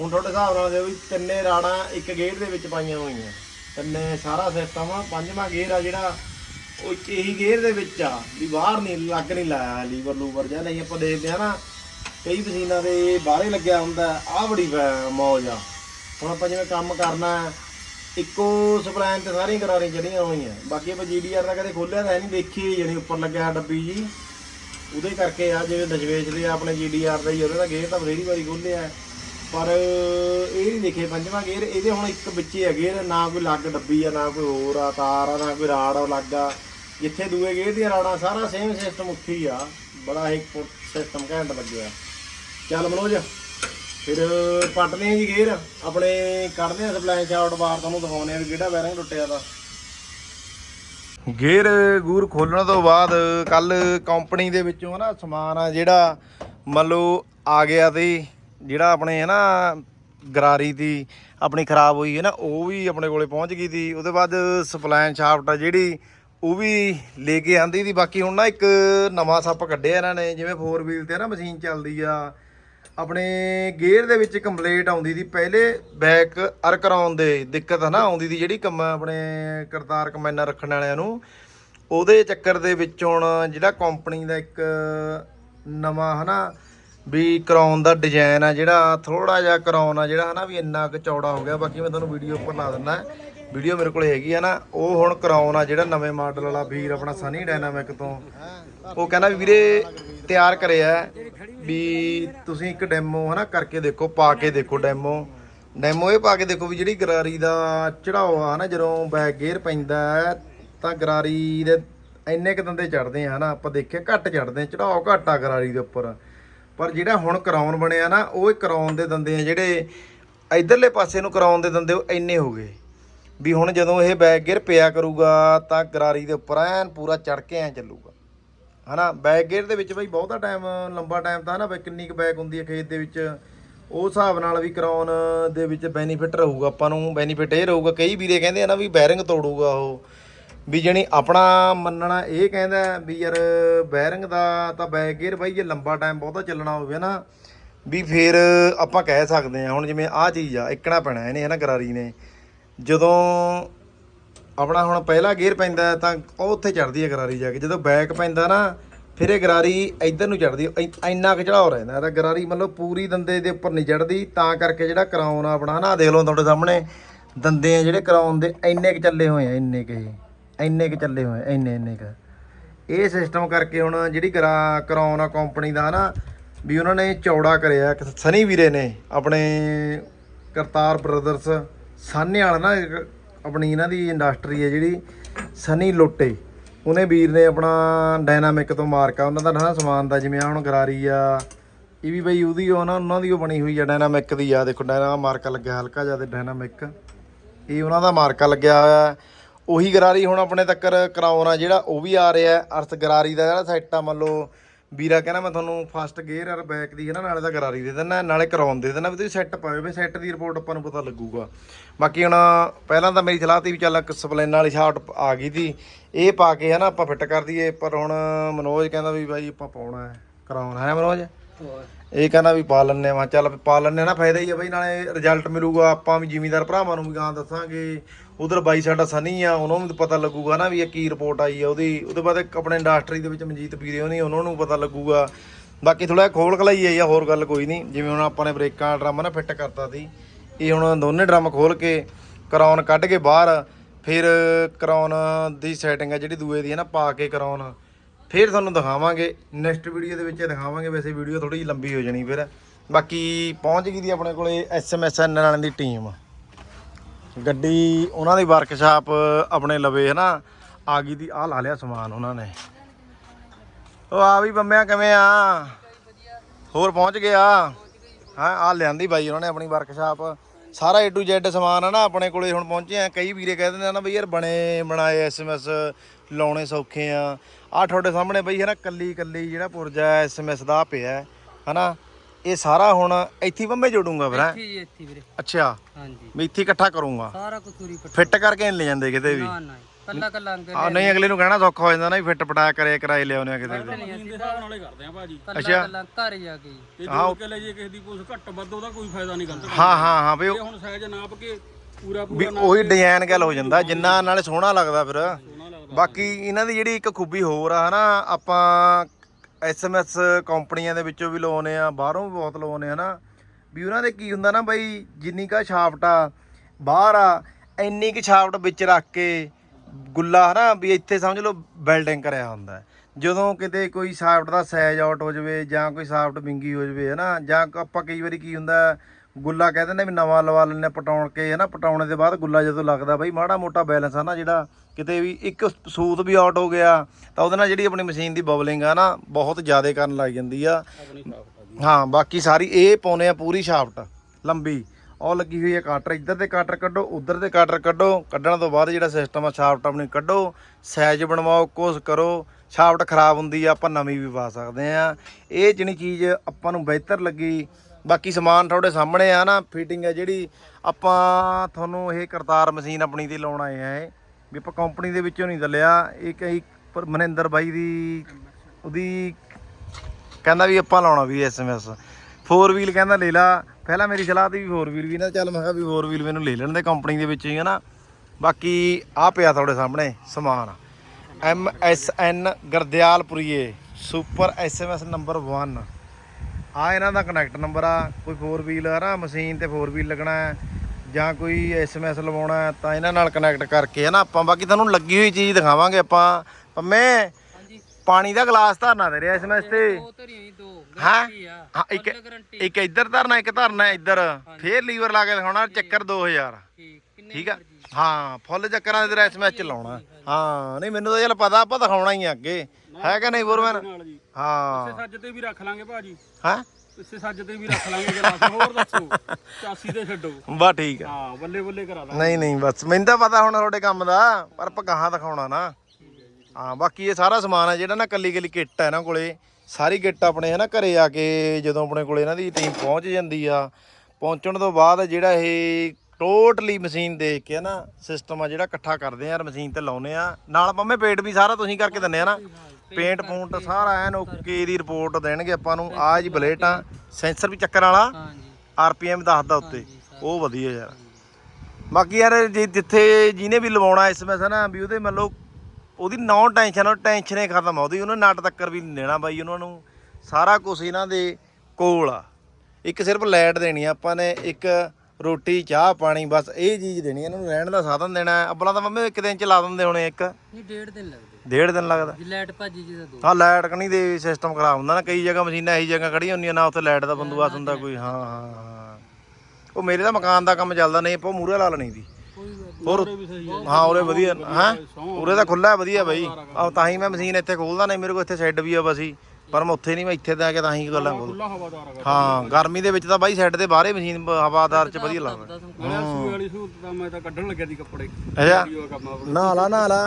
Speaker 1: ਹੁਣ ਤੁਹਾਡੇ ਹਿਸਾਬ ਨਾਲ ਦੇਖੋ ਵੀ ਤਿੰਨੇ ਰਾੜਾਂ ਇੱਕ ਗੇਅਰ ਦੇ ਵਿੱਚ ਪਾਈਆਂ ਹੋਈਆਂ। ਤਿੰਨੇ ਸਾਰਾ ਸਿਸਟਮ ਆ, ਪੰਜਵਾਂ ਗੇਅਰ ਆ ਜਿਹੜਾ, ਉਹ ਇੱਕ ਇਹੀ ਗੇਅਰ ਦੇ ਵਿੱਚ ਆ ਵੀ ਬਾਹਰ ਨਹੀਂ, ਲੱਗ ਨਹੀਂ ਲਾਇਆ ਲੀਵਰ ਲੂਵਰ ਜਾਂ ਨਹੀਂ ਆਪਾਂ ਦੇਖਦੇ ਆ ਨਾ, ਕਈ ਮਸ਼ੀਨਾਂ ਦੇ ਬਾਹਰੇ ਲੱਗਿਆ ਹੁੰਦਾ ਆ ਬੜੀ ਮੌਜ ਆ। ਹੁਣ ਆਪਾਂ ਜਿਵੇਂ ਕੰਮ ਕਰਨਾ ਇੱਕੋ ਸਪਲਾਈਨ ਤੇ ਸਾਰੀਆਂ ਕਰਾਰੀਆਂ ਚੜੀਆਂ ਹੋਈਆਂ। ਬਾਕੀ ਆਪਾਂ ਜੀਡੀਆਰ ਦਾ ਕਦੇ ਖੋਲਿਆ ਤਾਂ ਨਹੀਂ ਦੇਖੀ ਜਣੀ ਉੱਪਰ ਲੱਗਿਆ ਡੱਬੀ ਜੀ ਉਹਦੇ ਕਰਕੇ ਆ ਜਿਵੇਂ ਦਸ਼ਵੇਸ਼ ਦੇ ਆ, ਆਪਣੇ ਜੀਡੀਆਰ ਦਾ ਹੀ ਉਹਦੇ ਤਾਂ ਗੇਅਰ ਤਾਂ ਬਥੇਰੀ ਵਾਰੀ ਖੋਲਿਆ ਆ। ਪਰ ਇਹ ਨਹੀਂ ਦੇਖੇ, ਪੰਜਵਾਂ ਗੇਅਰ, ਇਹਦੇ ਹੁਣ ਇੱਕ ਵਿੱਚੇ ਆ ਗੇਅਰ, ਨਾ ਕੋਈ ਲੱਗ ਡੱਬੀ ਆ, ਨਾ ਕੋਈ ਹੋਰ ਆ, ਤਾਰ ਆ, ਨਾ ਕੋਈ ਰਾੜ ਆ ਲੱਗਾ ਜਿੱਥੇ ਦੂਏ ਗੇਅਰ ਦੀਆਂ ਰਾੜਾਂ ਸਾਰਾ ਸੇਮ ਸਿਸਟਮ ਉੱਥੇ ਹੀ ਆ। ਬੜਾ ਇੱਕ ਸਿਸਟਮ ਘੈਂਟ ਲੱਗਿਆ। ਚੱਲ ਮਨੋਜ, ਫਿਰ ਪੱਟਦੇ ਆ ਜੀ ਗੇਅਰ। ਆਪਣੇ ਕੱਢਦੇ ਆ ਸਪਲਾਈ ਸ਼ਾਟ ਬਾਰ ਤੁਹਾਨੂੰ ਦਿਖਾਉਣੇ ਆ ਵੀ ਕਿਹੜਾ ਬੈਰਿੰਗ ਟੁੱਟਿਆ ਦਾ ਗੇਰ ਗੂਰ ਖੋਲਣ ਤੋਂ ਬਾਅਦ ਕੱਲ ਕੰਪਨੀ ਦੇ ਵਿੱਚੋਂ ਨਾ ਸਮਾਨ ਆ ਜਿਹੜਾ ਮੰਨ ਲਓ ਆ ਗਿਆ ਤੇ ਜਿਹੜਾ ਆਪਣੇ ਹੈ ਨਾ ਗਰਾਰੀ ਦੀ ਆਪਣੀ ਖਰਾਬ ਹੋਈ ਹੈ ਨਾ ਉਹ ਵੀ ਆਪਣੇ ਕੋਲੇ ਪਹੁੰਚ ਗਈ ਸੀ। ਉਹਦੇ ਬਾਅਦ ਸਪਲਾਈਨ ਸ਼ਾਫਟ ਆ ਜਿਹੜੀ, ਉਹ ਵੀ ਲੈ ਕੇ ਆਂਦੀ ਦੀ ਬਾਕੀ ਹੁਣ ਨਾ ਇੱਕ ਨਵਾਂ ਸੱਪ ਕੱਢਿਆ ਇਹਨਾਂ ਨੇ, ਜਿਵੇਂ 4 ਵੀਲ ਤੇ ਨਾ ਮਸ਼ੀਨ ਚੱਲਦੀ ਆ। ਆਪਣੇ ਗੇਅਰ ਦੇ ਵਿੱਚ ਕੰਪਲੀਟ ਆਉਂਦੀ ਦੀ ਪਹਿਲੇ ਬੈਕ ਅਰ ਕਰਾਉਣ ਦੇ ਦਿੱਕਤ ਹੈ ਨਾ, ਆਉਂਦੀ ਦੀ ਜਿਹੜੀ ਕੰਮ ਆਪਣੇ ਕਰਤਾਰ ਕਮੈਨਾ ਰੱਖਣ ਵਾਲਿਆਂ ਨੂੰ, ਉਹਦੇ ਚੱਕਰ ਦੇ ਵਿੱਚ ਹੁਣ ਜਿਹੜਾ ਕੰਪਨੀ ਦਾ ਇੱਕ ਨਵਾਂ ਹਨਾ ਵੀ ਕਰਾਉਣ ਦਾ ਡਿਜ਼ਾਈਨ ਆ ਜਿਹੜਾ ਥੋੜਾ ਜਿਹਾ ਕਰਾਉਣ ਆ ਜਿਹੜਾ ਹਨਾ ਵੀ ਇੰਨਾ ਕੁ ਚੌੜਾ ਹੋ ਗਿਆ। ਬਾਕੀ ਮੈਂ ਤੁਹਾਨੂੰ ਵੀਡੀਓ ਉੱਪਰ ਲਾ ਦਿੰਦਾ। ਵੀਡੀਓ ਮੇਰੇ ਕੋਲ ਹੈਗੀ ਆ ਨਾ ਉਹ ਹੁਣ ਕਰਾਉਣ ਆ ਜਿਹੜਾ ਨਵੇਂ ਮਾਡਲ ਵਾਲਾ ਵੀਰ ਆਪਣਾ ਸਨੀ ਡਾਇਨਾਮਿਕ ਤੋਂ। ਉਹ ਕਹਿੰਦਾ ਵੀ ਵੀਰੇ ਤਿਆਰ ਕਰਿਆ ਵੀ ਤੁਸੀਂ ਇੱਕ ਡੈਮੋ ਹਨਾ ਕਰਕੇ ਦੇਖੋ ਪਾ ਕੇ ਦੇਖੋ ਡੈਮੋ ਡੈਮੋ ਇਹ ਪਾ ਕੇ ਦੇਖੋ ਵੀ ਜਿਹੜੀ ਗਰਾਰੀ ਦਾ ਚੜਾਓ ਆ ਨਾ ਜਦੋਂ ਬੈਕ ਗੇਅਰ ਪੈਂਦਾ ਹੈ, ਤਾਂ ਗਰਾਰੀ ਦੇ ਇੰਨੇ ਕ ਦੰਦੇ ਚੜਦੇ ਆ ਹਨਾ। ਆਪਾਂ ਦੇਖਿਆ ਘੱਟ ਚੜਦੇ ਚੜਾਓ ਘੱਟ ਆ ਗਰਾਰੀ ਦੇ ਉੱਪਰ। ਪਰ ਜਿਹੜਾ ਹੁਣ ਕਰਾਉਣ ਬਣਿਆ ਨਾ, ਉਹ ਕਰਾਉਣ ਦੇ ਦੰਦੇ ਆ ਜਿਹੜੇ ਇਧਰਲੇ ਪਾਸੇ ਨੂੰ ਕਰਾਉਣ ਦੇ ਦੰਦੇ ਉਹ ਇੰਨੇ ਹੋ ਗਏ। ਵੀ ਹੁਣ ਜਦੋਂ ਇਹ ਬੈਕ ਗੇਅਰ ਪਿਆ ਕਰੂਗਾ, ਤਾਂ ਗਰਾਰੀ ਦੇ ਉੱਪਰ ਐਨ ਪੂਰਾ ਚੜ ਕੇ ਐ ਚੱਲੂਗਾ। ਹਨਾ ਬੈਕ ਗੇਅਰ ਦੇ ਵਿੱਚ ਬਈ ਬਹੁਤਾ ਟਾਈਮ, ਲੰਬਾ ਟਾਈਮ ਤਾਂ ਨਾ ਬਈ ਕਿੰਨੀ ਕੁ ਬੈਕ ਹੁੰਦੀ ਹੈ ਖੇਤ ਦੇ ਵਿੱਚ। ਉਹ ਹਿਸਾਬ ਨਾਲ ਵੀ ਕਰਾਉਣ ਦੇ ਵਿੱਚ ਬੈਨੀਫਿਟ ਰਹੂਗਾ ਆਪਾਂ ਨੂੰ। ਬੈਨੀਫਿਟ ਇਹ ਰਹੂਗਾ, ਕਈ ਵੀਰੇ ਕਹਿੰਦੇ ਆ ਨਾ ਵੀ ਬੈਰਿੰਗ ਤੋੜੂਗਾ ਉਹ। ਵੀ ਜਣੀ ਆਪਣਾ ਮੰਨਣਾ ਇਹ ਕਹਿੰਦਾ ਵੀ ਯਾਰ ਬੈਰਿੰਗ ਦਾ ਤਾਂ ਬੈਕ ਗੇਅਰ ਬਾਈ, ਜੇ ਲੰਬਾ ਟਾਈਮ ਬਹੁਤਾ ਚੱਲਣਾ ਹੋਵੇ ਨਾ, ਵੀ ਫਿਰ ਆਪਾਂ ਕਹਿ ਸਕਦੇ ਆ ਹੁਣ ਜਿਵੇਂ ਆਹ ਚੀਜ਼ ਆ, ਇੱਕਣਾ ਪੈਣਾ ਇਹਨੇ, ਹਨਾ, ਗਰਾਰੀ ਨੇ। ਜਦੋਂ ਆਪਣਾ ਹੁਣ ਪਹਿਲਾ ਗੇਅਰ ਪੈਂਦਾ ਤਾਂ ਉਹ ਉੱਥੇ ਚੜਦੀ ਹੈ ਗਰਾਰੀ ਜਾ ਕੇ। ਜਦੋਂ ਬੈਕ ਪੈਂਦਾ ਨਾ, ਫਿਰ ਇਹ ਗਰਾਰੀ ਇੱਧਰ ਨੂੰ ਚੜਦੀ ਇੰਨਾ ਕੁ ਚੜਾਓ ਰਹਿੰਦਾ। ਤਾਂ ਗਰਾਰੀ ਮਤਲਬ ਪੂਰੀ ਦੰਦੇ ਦੇ ਉੱਪਰ ਨਹੀਂ ਚੜਦੀ ਤਾਂ ਕਰਕੇ ਜਿਹੜਾ ਕਰਾਉਣ ਆ ਆਪਣਾ ਨਾ ਦੇਖ ਲਓ ਤੁਹਾਡੇ ਸਾਹਮਣੇ, ਦੰਦੇ ਆ ਜਿਹੜੇ ਕਰਾਉਣ ਦੇ, ਇੰਨੇ ਕੁ ਚੱਲੇ ਹੋਏ ਆ, ਇੰਨੇ ਕੁ ਇਹ। ਇੰਨੇ ਕੁ ਚੱਲੇ ਹੋਏ, ਇੰਨੇ ਇੰਨੇ ਕੁ। ਇਹ ਸਿਸਟਮ ਕਰਕੇ ਹੁਣ ਜਿਹੜੀ ਕਰਾ, ਕਰਾਉਣ ਕੰਪਨੀ ਦਾ ਨਾ, ਵੀ ਉਹਨਾਂ ਨੇ ਚੌੜਾ ਕਰਿਆ। ਇੱਕ ਸਨੀ ਵੀਰੇ ਨੇ ਆਪਣੇ ਕਰਤਾਰ ਬ੍ਰਦਰਸ ਸਾਨੇ ਵਾਲਾ ਨਾ ਆਪਣੀ ਇਹਨਾਂ ਦੀ ਇੰਡਸਟਰੀ ਹੈ ਜਿਹੜੀ, ਸਨੀ ਲੋਟੇ। ਉਹਨੇ ਵੀਰ ਨੇ ਆਪਣਾ ਡਾਇਨਾਮਿਕ ਤੋਂ ਮਾਰਕਾ। ਉਹਨਾਂ ਦਾ ਨਾ ਸਮਾਨ ਦਾ ਜਿਵੇਂ ਹੁਣ ਗਰਾਰੀ ਆ, ਇਹ ਵੀ ਬਈ ਉਹਦੀ ਉਹ ਨਾ, ਉਹਨਾਂ ਦੀ ਉਹ ਬਣੀ ਹੋਈ ਆ ਡਾਇਨਾਮਿਕ ਦੀ ਆ। ਦੇਖੋ ਡਾਇਨਾ ਮਾਰਕਾ ਲੱਗਿਆ ਹਲਕਾ ਜਿਹਾ ਤੇ ਡਾਇਨਾਮਿਕ ਇਹ ਉਹਨਾਂ ਦਾ ਮਾਰਕਾ ਲੱਗਿਆ ਹੋਇਆ। ਉਹੀ ਗਰਾਰੀ ਹੁਣ ਆਪਣੇ ਤੱਕਰ ਕਰਾਉਣਾ ਜਿਹੜਾ ਉਹ ਵੀ ਆ ਰਿਹਾ ਅਰਥ ਗਰਾਰੀ ਦਾ ਜਿਹੜਾ ਸੈੱਟ ਆ, ਮੰਨ ਲਓ ਵੀਰਾ ਕਹਿੰਦਾ ਮੈਂ ਤੁਹਾਨੂੰ ਫਸਟ ਗੇਅਰ ਔਰ ਬੈਕ ਦੀ ਹੈ ਨਾ, ਨਾਲੇ ਤਾਂ ਗਰਾਰੀ ਦੇ ਦਿੰਦਾ, ਨਾਲੇ ਕਰਾਉਣ ਦੇ ਦਿੰਦਾ, ਵੀ ਤੁਸੀਂ ਸੈੱਟ ਪਾਇਓ, ਵੀ ਸੈੱਟ ਦੀ ਰਿਪੋਰਟ ਆਪਾਂ ਨੂੰ ਪਤਾ ਲੱਗੂਗਾ। ਬਾਕੀ ਹੁਣ ਪਹਿਲਾਂ ਤਾਂ ਮੇਰੀ ਸਲਾਹ ਤੀ ਵੀ ਚੱਲ ਇੱਕ ਸਪਲੈਨ ਵਾਲੀ ਸ਼ਾਟ ਆ ਗਈ ਤੀ, ਇਹ ਪਾ ਕੇ ਹੈ ਨਾ ਆਪਾਂ ਫਿੱਟ ਕਰ ਦਈਏ, ਪਰ ਹੁਣ ਮਨੋਜ ਕਹਿੰਦਾ ਵੀ ਬਾਈ ਆਪਾਂ ਪਾਉਣਾ ਹੈ, ਕਰਾਉਣਾ ਹੈ ਮਨੋਜ? ਇਹ ਕਹਿੰਦਾ ਵੀ ਪਾ ਲੈਣੇ ਵਾ ਚੱਲ ਪਾ ਲੈਣੇ ਨਾ ਫਾਇਦਾ ਹੀ ਆ ਬਈ, ਨਾਲੇ ਰਿਜ਼ਲਟ ਮਿਲੂਗਾ, ਆਪਾਂ ਵੀ ਜ਼ਿਮੀਦਾਰ ਭਰਾਵਾਂ ਨੂੰ ਵੀ ਗਾਂ ਦੱਸਾਂਗੇ। ਉਧਰ ਬਾਈ ਸਾਡਾ ਸਨੀ ਆ, ਉਹਨਾਂ ਨੂੰ ਵੀ ਪਤਾ ਲੱਗੂਗਾ ਨਾ ਵੀ ਇਹ ਕੀ ਰਿਪੋਰਟ ਆਈ ਆ ਉਹਦੀ। ਉਹਦੇ ਬਾਅਦ ਆਪਣੇ ਇੰਡਸਟਰੀ ਦੇ ਵਿੱਚ ਮਨਜੀਤ ਵੀਰੇ ਉਹਨੀ, ਉਹਨਾਂ ਨੂੰ ਪਤਾ ਲੱਗੂਗਾ। ਬਾਕੀ ਥੋੜਾ ਖੋਲ ਖਲਾਈ ਆਈ ਆ ਹੋਰ ਗੱਲ ਕੋਈ ਨਹੀਂ। ਜਿਵੇਂ ਹੁਣ ਆਪਾਂ ਨੇ ਬ੍ਰੇਕਾਂ ਡਰਮ ਨਾ ਫਿੱਟ ਕਰਤਾ ਸੀ, ਇਹ ਹੁਣ ਦੋਨੇ ਡਰਮ ਖੋਲ ਕੇ ਕਰਾਉਣ ਕੱਢ ਕੇ ਬਾਹਰ, ਫਿਰ ਕਰਾਉਣ ਦੀ ਸੈਟਿੰਗ ਆ ਜਿਹੜੀ ਦੂਏ ਦੀ ਹੈ ਨਾ, ਪਾ ਕੇ ਕਰਾਉਣ ਫਿਰ ਤੁਹਾਨੂੰ ਦਿਖਾਵਾਂਗੇ ਨੈਕਸਟ ਵੀਡੀਓ ਦੇ ਵਿੱਚ ਦਿਖਾਵਾਂਗੇ, ਵੈਸੇ ਵੀਡੀਓ ਥੋੜੀ ਜਿਹੀ ਲੰਬੀ ਹੋ ਜਾਣੀ ਫਿਰ। ਬਾਕੀ ਪਹੁੰਚ ਗਈ ਦੀ ਆਪਣੇ ਕੋਲੇ ਐਸਐਮਐਸਐਨ ਵਾਲਿਆਂ ਦੀ ਟੀਮ ਗੱਡੀ, ਉਹਨਾਂ ਦੀ ਵਰਕਸ਼ਾਪ ਆਪਣੇ ਲਵੇ ਹੈ ਨਾ ਆ ਗਈ ਦੀ ਆ ਲਾ ਲਿਆ ਸਮਾਨ ਉਹਨਾਂ ਨੇ। ਉਹ ਆ ਵੀ ਬੰਮਿਆ ਕਿਵੇਂ ਆ? ਹੋਰ ਪਹੁੰਚ ਗਿਆ ਹਾਂ ਆ ਲਿਆਂਦੀ ਬਾਈ ਉਹਨਾਂ ਨੇ ਆਪਣੀ ਵਰਕਸ਼ਾਪ ਸਾਰਾ A to Z ਸਮਾਨ ਹੈ ਨਾ ਆਪਣੇ ਕੋਲੇ ਹੁਣ ਪਹੁੰਚੇ ਆ। ਕਈ ਵੀਰੇ ਕਹਿ ਦਿੰਦੇ ਆ ਨਾ ਬਈ ਯਾਰ ਬਣੇ, ਬਣਾਏ ਐਸਐਮਐਸ ਲਾਉਣੇ ਸੌਖੇ ਆ। ਆ ਤੁਹਾਡੇ ਸਾਹਮਣੇ ਬਈ ਹੈ ਨਾ ਕੱਲੀ ਕੱਲੀ ਜਿਹੜਾ ਪੁਰਜਾ ਐਸਐਮਐਸ ਦਾ ਪਿਆ ਹੈ, ਹਨਾ? ਇਹ ਸਾਰਾ ਹੁਣ ਇੱਥੇ ਹੀ ਬੰਮੇ ਜੋੜੂੰਗਾ ਹੈਂ?
Speaker 3: ਇੱਥੇ ਹੀ ਇੱਥੇ ਵੀਰੇ।
Speaker 1: ਅੱਛਾ।
Speaker 3: ਹਾਂਜੀ।
Speaker 1: ਮੈਂ ਇੱਥੇ ਇਕੱਠਾ ਕਰੂੰਗਾ।
Speaker 3: ਸਾਰਾ ਕੁਝ ਪੂਰੀ ਪਟ
Speaker 1: ਫਿੱਟ ਕਰਕੇ ਨਹੀਂ ਲੈ ਜਾਂਦੇ ਕਿਤੇ ਵੀ।
Speaker 3: ਨਾ ਨਾ ਕੱਲਾ ਕੱਲਾ ਅੰਗ
Speaker 1: ਆ ਨਹੀਂ ਅਗਲੇ ਨੂੰ ਕਹਿਣਾ ਸੌਖਾ ਹੋ ਜਾਂਦਾ ਨਾ ਵੀ ਫਿੱਟ ਪਟਾਇਆ ਕਰੇ ਕਰਾਏ ਲਿਆਉਣੇ ਆ ਕਿਤੇ
Speaker 4: ਨਾਲੇ ਕਰਦੇ ਆ ਭਾਜੀ।
Speaker 3: ਕੱਲਾ ਕੱਲਾ ਘਰ ਜਾ ਕੇ ਜੀ।
Speaker 4: ਤੇ ਜੋੜ ਕੇ ਲੈ ਜੇ ਕਿਸੇ ਦੀ ਕੁਛ ਘੱਟ ਵੱਧ ਉਹਦਾ ਕੋਈ ਫਾਇਦਾ ਨਹੀਂ ਗਲਤ
Speaker 1: ਹਾਂ ਹਾਂ ਹਾਂ ਵੀ ਉਹ-
Speaker 4: ਇਹ ਹੁਣ ਸਾਈਜ਼ ਨਾਪ ਕੇ ਪੂਰਾ
Speaker 1: ਵੀ
Speaker 4: ਪੂਰਾ
Speaker 1: ਉਹੀ ਡਿਜ਼ਾਈਨ ਗੱਲ ਹੋ ਜਾਂਦਾ। ਜਿੰਨਾ ਨਾਲੇ ਸੋਹਣਾ ਲੱਗਦਾ ਫਿਰ। ਬਾਕੀ ਇਹਨਾਂ ਦੀ ਜਿਹੜੀ ਇੱਕ ਖੂਬੀ ਹੋਰ ਆ, ਹਨਾ, ਆਪਾਂ ਐਸਐਮਐਸ ਕੰਪਨੀਆਂ ਦੇ ਵਿੱਚੋਂ ਵੀ ਲਵਾਉਨੇ ਆ, ਬਾਹਰੋਂ ਵੀ ਬਹੁਤ ਲਵਾਉਨੇ ਆ ਨਾ ਵੀ ਉਹਨਾਂ ਦੇ ਕੀ ਹੁੰਦਾ ਨਾ ਬਾਈ, ਜਿੰਨੀ ਕਾ ਛਾਪਟ ਆ, ਬਾਹਰ ਆ, ਇੰਨੀ ਕੁ ਛਾਪਟ ਵਿੱਚ ਰੱਖ ਕੇ ਗੁੱਲਾ, ਹਨਾ, ਵੀ ਇੱਥੇ ਸਮਝ ਲਓ ਬਿਲਡਿੰਗ ਕਰਿਆ ਹੁੰਦਾ ਜਦੋਂ ਕਿਤੇ ਕੋਈ ਸਾਫਟ ਦਾ ਸਾਈਜ਼ ਆਊਟ ਹੋ ਜਾਵੇ ਜਾਂ ਕੋਈ ਸਾਫਟ ਵਿੰਗੀ ਹੋ ਜਾਵੇ, ਹਨਾ, ਜਾਂ ਆਪਾਂ ਕਈ ਵਾਰੀ ਕੀ ਹੁੰਦਾ ਗੁੱਲਾ ਕਹਿ ਦਿੰਦੇ ਵੀ ਨਵਾਂ ਲਵਾ ਹਾਂ ਪਟਾਉਣ ਕੇ ਹਨਾ ਪਟਾਉਣੇ ਦੇ ਬਾਅਦ ਗੁੱਲਾ ਜਦੋਂ ਲੱਗਦਾ ਬਈ ਮਾੜਾ ਮੋਟਾ ਬੈਲੈਂਸ ਆ ਨਾ ਜਿਹੜਾ ਕਿਤੇ ਵੀ ਇੱਕ ਸੂਤ ਵੀ ਆਊਟ ਹੋ ਗਿਆ ਤਾਂ ਉਹਦੇ ਨਾਲ ਜਿਹੜੀ ਆਪਣੀ ਮਸ਼ੀਨ ਦੀ ਬਬਲਿੰਗ ਆ ਨਾ ਬਹੁਤ ਜ਼ਿਆਦਾ ਕਰਨ ਲੱਗ ਜਾਂਦੀ ਆ।
Speaker 4: ਆ
Speaker 1: ਹਾਂ ਬਾਕੀ ਸਾਰੀ ਇਹ ਪਾਉਨੇ ਆ ਪੂਰੀ ਸ਼ਾਫਟ ਲੰਬੀ। ਉਹ ਲੱਗੀ ਹੋਈ ਹੈ ਕਟਰ ਇੱਧਰ ਤੇ ਕਟਰ ਕੱਢੋ ਉੱਧਰ ਤੇ ਕਟਰ ਕੱਢੋ ਕੱਢਣ ਤੋਂ ਬਾਅਦ ਜਿਹੜਾ ਸਿਸਟਮ ਆ ਸ਼ਾਫਟ ਆਪਣੀ ਕੱਢੋ ਸਾਈਜ਼ ਬਣਵਾਓ ਕੋਸ ਕਰੋ ਸ਼ਾਫਟ ਖਰਾਬ ਹੁੰਦੀ ਆ ਆਪਾਂ ਨਵੀਂ ਵੀ ਪਾ ਸਕਦੇ ਆ। ਇਹ ਜਿਹੜੀ ਚੀਜ਼ ਆਪਾਂ ਨੂੰ ਬਿਹਤਰ ਲੱਗੀ ਬਾਕੀ ਸਮਾਨ ਤੁਹਾਡੇ ਸਾਹਮਣੇ ਆ ਨਾ ਫਿਟਿੰਗ ਆ ਜਿਹੜੀ, ਆਪਾਂ ਤੁਹਾਨੂੰ ਇਹ ਕਰਤਾਰ ਮਸ਼ੀਨ ਆਪਣੀ ਤੇ ਲਾਉਣ ਆਏ ਆ ਇਹ। ਵੀ ਆਪਾਂ ਕੰਪਨੀ ਦੇ ਵਿੱਚੋਂ ਨਹੀਂ ਦਲਿਆ ਇਹ ਕਈ ਪਰ ਮਨਿੰਦਰ ਬਾਈ ਦੀ ਉਹਦੀ ਕਹਿੰਦਾ ਵੀ ਆਪਾਂ ਲਾਉਣਾ ਵੀ ਐਸਐਮਐਸ 4 ਵੀਲ ਕਹਿੰਦਾ ਲੈ ਲਾ, ਪਹਿਲਾਂ ਮੇਰੀ ਸਲਾਹ ਤੇ ਵੀ 4 ਵੀਲ ਵੀ ਨਾ ਚੱਲ, ਮੈਂ ਕਿਹਾ ਵੀ 4 ਵੀਲ ਮੈਨੂੰ ਲੈ ਲੈਣ ਦੇ ਕੰਪਨੀ ਦੇ ਵਿੱਚ ਹੀ ਹੈ ਨਾ। ਬਾਕੀ ਆ ਪਿਆ ਤੁਹਾਡੇ ਸਾਹਮਣੇ ਸਮਾਨ। ਐਮ ਐਸ ਐਨ ਗਰਦਿਆਲਪੁਰੀਏ ਸੁਪਰ ਐਸਐਮਐਸ ਨੰਬਰ 1 ਆ ਇਹਨਾਂ ਦਾ ਕਨੈਕਟ ਨੰਬਰ ਆ ਕੋਈ 4 ਵੀਲ ਆ ਨਾ ਮਸ਼ੀਨ ਤੇ 4 ਵੀਲ ਲੱਗਣਾ ਹੈ ਜਾਂ ਕੋਈ ਐਸਐਮਐਸ ਲਵਾਉਣਾ ਹੈ ਤਾਂ ਇਹਨਾਂ ਨਾਲ ਕਨੈਕਟ ਕਰਕੇ ਹੈ ਨਾ ਆਪਾਂ ਬਾਕੀ ਤੁਹਾਨੂੰ ਲੱਗੀ ਹੋਈ ਚੀਜ਼ ਦਿਖਾਵਾਂਗੇ ਆਪਾਂ। ਪੰਮੇ ਪਾਣੀ ਦਾ ਗਲਾਸ ਧਰਨਾ ਦੇ ਰਿਹਾ ਐਸਐਮਐਸ ਤੇ। ਹਾਂ? ਹਾਂ ਇੱਕ ਇੱਕ ਇੱਧਰ ਧਰਨਾ ਇੱਕ ਧਰਨਾ ਇੱਧਰ। ਫੇਰ ਲੀਵਰ ਲਾ ਕੇ ਦਿਖਾਉਣਾ ਚੱਕਰ 2000
Speaker 3: ਠੀਕ। ਕਿੰਨੇ
Speaker 1: ਠੀਕ ਆ? ਹਾਂ ਫੁੱਲ ਚੱਕਰਾਂ ਦੇ ਐਸਐਮਐਸ ਚ ਲਾਉਣਾ। ਹਾਂ ਨਹੀਂ ਮੈਨੂੰ ਤਾਂ ਚੱਲ ਪਤਾ ਆਪਾਂ ਦਿਖਾਉਣਾ ਹੀ ਆ ਅੱਗੇ। ਹੈ ਕਿ ਨਹੀਂ ਬੋਰਮੈਨ
Speaker 4: ਨਾਲ ਜੀ।
Speaker 1: ਹਾਂ।
Speaker 4: ਇਸੇ ਸੱਜ ਤੇ ਵੀ ਰੱਖ ਲਾਂਗੇ ਭਾਜੀ।
Speaker 1: ਹਾਂ?
Speaker 4: ਇਸੇ ਸੱਜ ਤੇ ਵੀ ਰੱਖ ਲਾਂਗੇ ਗਲਾਸ ਹੋਰ ਦੱਸੋ। 84 ਤੇ ਛੱਡੋ।
Speaker 1: ਬਾ ਠੀਕ ਆ।
Speaker 4: ਹਾਂ ਬੱਲੇ ਬੱਲੇ ਕਰਾ ਦਾਂਗੇ
Speaker 1: ਨਹੀਂ ਨਹੀਂ ਬਸ। ਮੈਨੂੰ ਤਾਂ ਪਤਾ ਹੁਣ ਤੁਹਾਡੇ ਕੰਮ ਦਾ ਪਰ ਆਪਾਂ ਗਾਹਾਂ ਦਿਖਾਉਣਾ ਨਾ। ਹਾਂ ਬਾਕੀ ਇਹ ਸਾਰਾ ਸਮਾਨ ਹੈ ਜਿਹੜਾ ਨਾ ਕੱਲੀ ਕੱਲੀ ਕਿੱਟ ਹੈ ਇਹਨਾਂ ਕੋਲੇ ਸਾਰੀ ਕਿੱਟ ਆਪਣੇ ਹੈ ਨਾ ਘਰੇ ਆ ਕੇ ਜਦੋਂ ਆਪਣੇ ਕੋਲੇ ਇਹਨਾਂ ਦੀ ਟੀਮ ਪਹੁੰਚ ਜਾਂਦੀ ਆ ਪਹੁੰਚਣ ਤੋਂ ਬਾਅਦ ਜਿਹੜਾ ਇਹ ਟੋਟਲੀ ਮਸ਼ੀਨ ਦੇਖ ਕੇ ਨਾ ਸਿਸਟਮ ਆ ਜਿਹੜਾ ਇਕੱਠਾ ਕਰਦੇ ਆ ਮਸ਼ੀਨ ਤੇ ਲਾਉਨੇ ਆ। ਨਾਲ ਪੰਮੇ ਪੇਟ ਵੀ ਸਾਰਾ ਤੁਸੀਂ ਕਰਕੇ ਦਿੰਦੇ ਆ ਨਾ। ਪੇਂਟ ਪੂੰਟ ਸਾਰਾ ਐਨ ਓਕੇ ਦੀ ਰਿਪੋਰਟ ਦੇਣਗੇ ਆਪਾਂ ਨੂੰ। ਆ ਜੀ ਬਲੇਟ ਆ ਸੈਂਸਰ ਵੀ ਚੱਕਰ ਵਾਲਾ
Speaker 3: ਹਾਂਜੀ
Speaker 1: ਆਰਪੀਐਮ ਦੱਸਦਾ ਉੱਤੇ। ਉਹ ਵਧੀਆ ਯਾਰ। ਬਾਕੀ ਯਾਰ ਜੇ ਜਿੱਥੇ ਜਿਹਨੇ ਵੀ ਲਵਾਉਣਾ ਐਸਐਮਐਸ ਹੈ ਨਾ ਵੀ ਉਹਦੇ ਮੰਨ ਲਓ ਉਹਦੀ ਨੌ ਟੈਨਸ਼ਨ ਉਹ ਟੈਨਸ਼ਨ ਹੀ ਖਤਮ ਆ। ਉਹਦੀ ਉਹਨੇ ਨਟ ਤੱਕਰ ਵੀ ਨਹੀਂ ਦੇਣਾ ਬਾਈ ਉਹਨਾਂ ਨੂੰ। ਸਾਰਾ ਕੁਝ ਇਹਨਾਂ ਦੇ ਕੋਲ ਆ। ਇੱਕ ਸਿਰਫ ਲਾਈਟ ਦੇਣੀ ਆ ਆਪਾਂ ਨੇ, ਇੱਕ ਰੋਟੀ ਚਾਹ ਪਾਣੀ ਬਸ ਇਹ ਚੀਜ਼ ਦੇਣੀ ਇਹਨਾਂ ਨੂੰ ਰਹਿਣ ਦਾ ਸਾਧਨ ਦੇਣਾ ਹੈ। ਅੱਬਲਾਂ ਤਾਂ ਮੰਮੀ ਇੱਕ ਦਿਨ ਚ ਲਾ ਦਿੰਦੇ ਹੋਣੇ ਇੱਕ।
Speaker 3: ਨਹੀਂ ਡੇਢ ਦਿਨ ਲੱਗਦੇ।
Speaker 1: ਡੇਢ ਦਿਨ ਲੱਗਦਾ।
Speaker 3: ਜੀ ਲਾਈਟ ਭੱਜੀ ਜੀ ਦਾ ਦੋ।
Speaker 1: ਹਾਂ ਲਾਈਟ ਕਣੀ ਦੇ ਸਿਸਟਮ ਖਰਾਬ ਹੁੰਦਾ ਨਾ ਕਈ ਜਗ੍ਹਾ ਮਸ਼ੀਨਾਂ ਇਹੀ ਜਗ੍ਹਾ ਖੜੀਆਂ ਹੁੰਦੀਆਂ ਨਾ ਉੱਥੇ ਲਾਈਟ ਦਾ ਬੰਦੋਬਸਤ ਹੁੰਦਾ ਕੋਈ। ਹਾਂ ਹਾਂ ਹਾਂ ਉਹ ਮੇਰੇ ਤਾਂ ਮਕਾਨ ਦਾ ਕੰਮ ਚੱਲਦਾ ਨਹੀਂ ਆਪਾਂ ਮੂਰੇ ਲਾ ਲੈਣੀ ਦੀ। ਹੋਰ ਹਾਂ ਉਰੇ ਵਧੀਆ। ਹਾਂ? ਉਰੇ ਤਾਂ ਖੁੱਲਾ ਵਧੀਆ ਬਾਈ। ਆ ਤਾਂ ਹੀ ਮੈਂ ਮਸ਼ੀਨ ਇੱਥੇ ਖੋਲਦਾ ਨਹੀਂ ਮੇਰੇ ਕੋਲ ਇੱਥੇ ਸ਼ੈੱਡ ਵੀ ਆ ਬਸੀ ਪਰ ਮੈਂ ਉੱਥੇ ਨਹੀਂ ਮੈਂ ਇੱਥੇ ਤੇ ਆ ਕੇ ਤਾਂ ਹੀ ਗੱਲਾਂ ਖੋਲ
Speaker 4: ਖੁੱਲਾ ਹਵਾਦਾਰ ਹੈਗਾ
Speaker 1: ਹਾਂ ਗਰਮੀ ਦੇ ਵਿੱਚ ਤਾਂ ਬਾਈ ਸ਼ੈੱਡ ਦੇ ਬਾਹਰੇ ਮਸ਼ੀਨ ਹਵਾਦਾਰ ਚ ਵਧੀਆ ਲੱਗਦਾ।
Speaker 4: ਆਹ ਸੂਏ ਵਾਲੀ ਸਹੂਲਤ ਤਾਂ ਮੈਂ ਤਾਂ ਕੱਢਣ ਲੱਗਿਆ ਦੀ ਕੱਪੜੇ।
Speaker 1: ਅੱਛਾ।
Speaker 4: ਕੀ ਉਹ ਕੰਮ ਆਪਣੀ।
Speaker 1: ਨਾ ਨਾ ਲਾ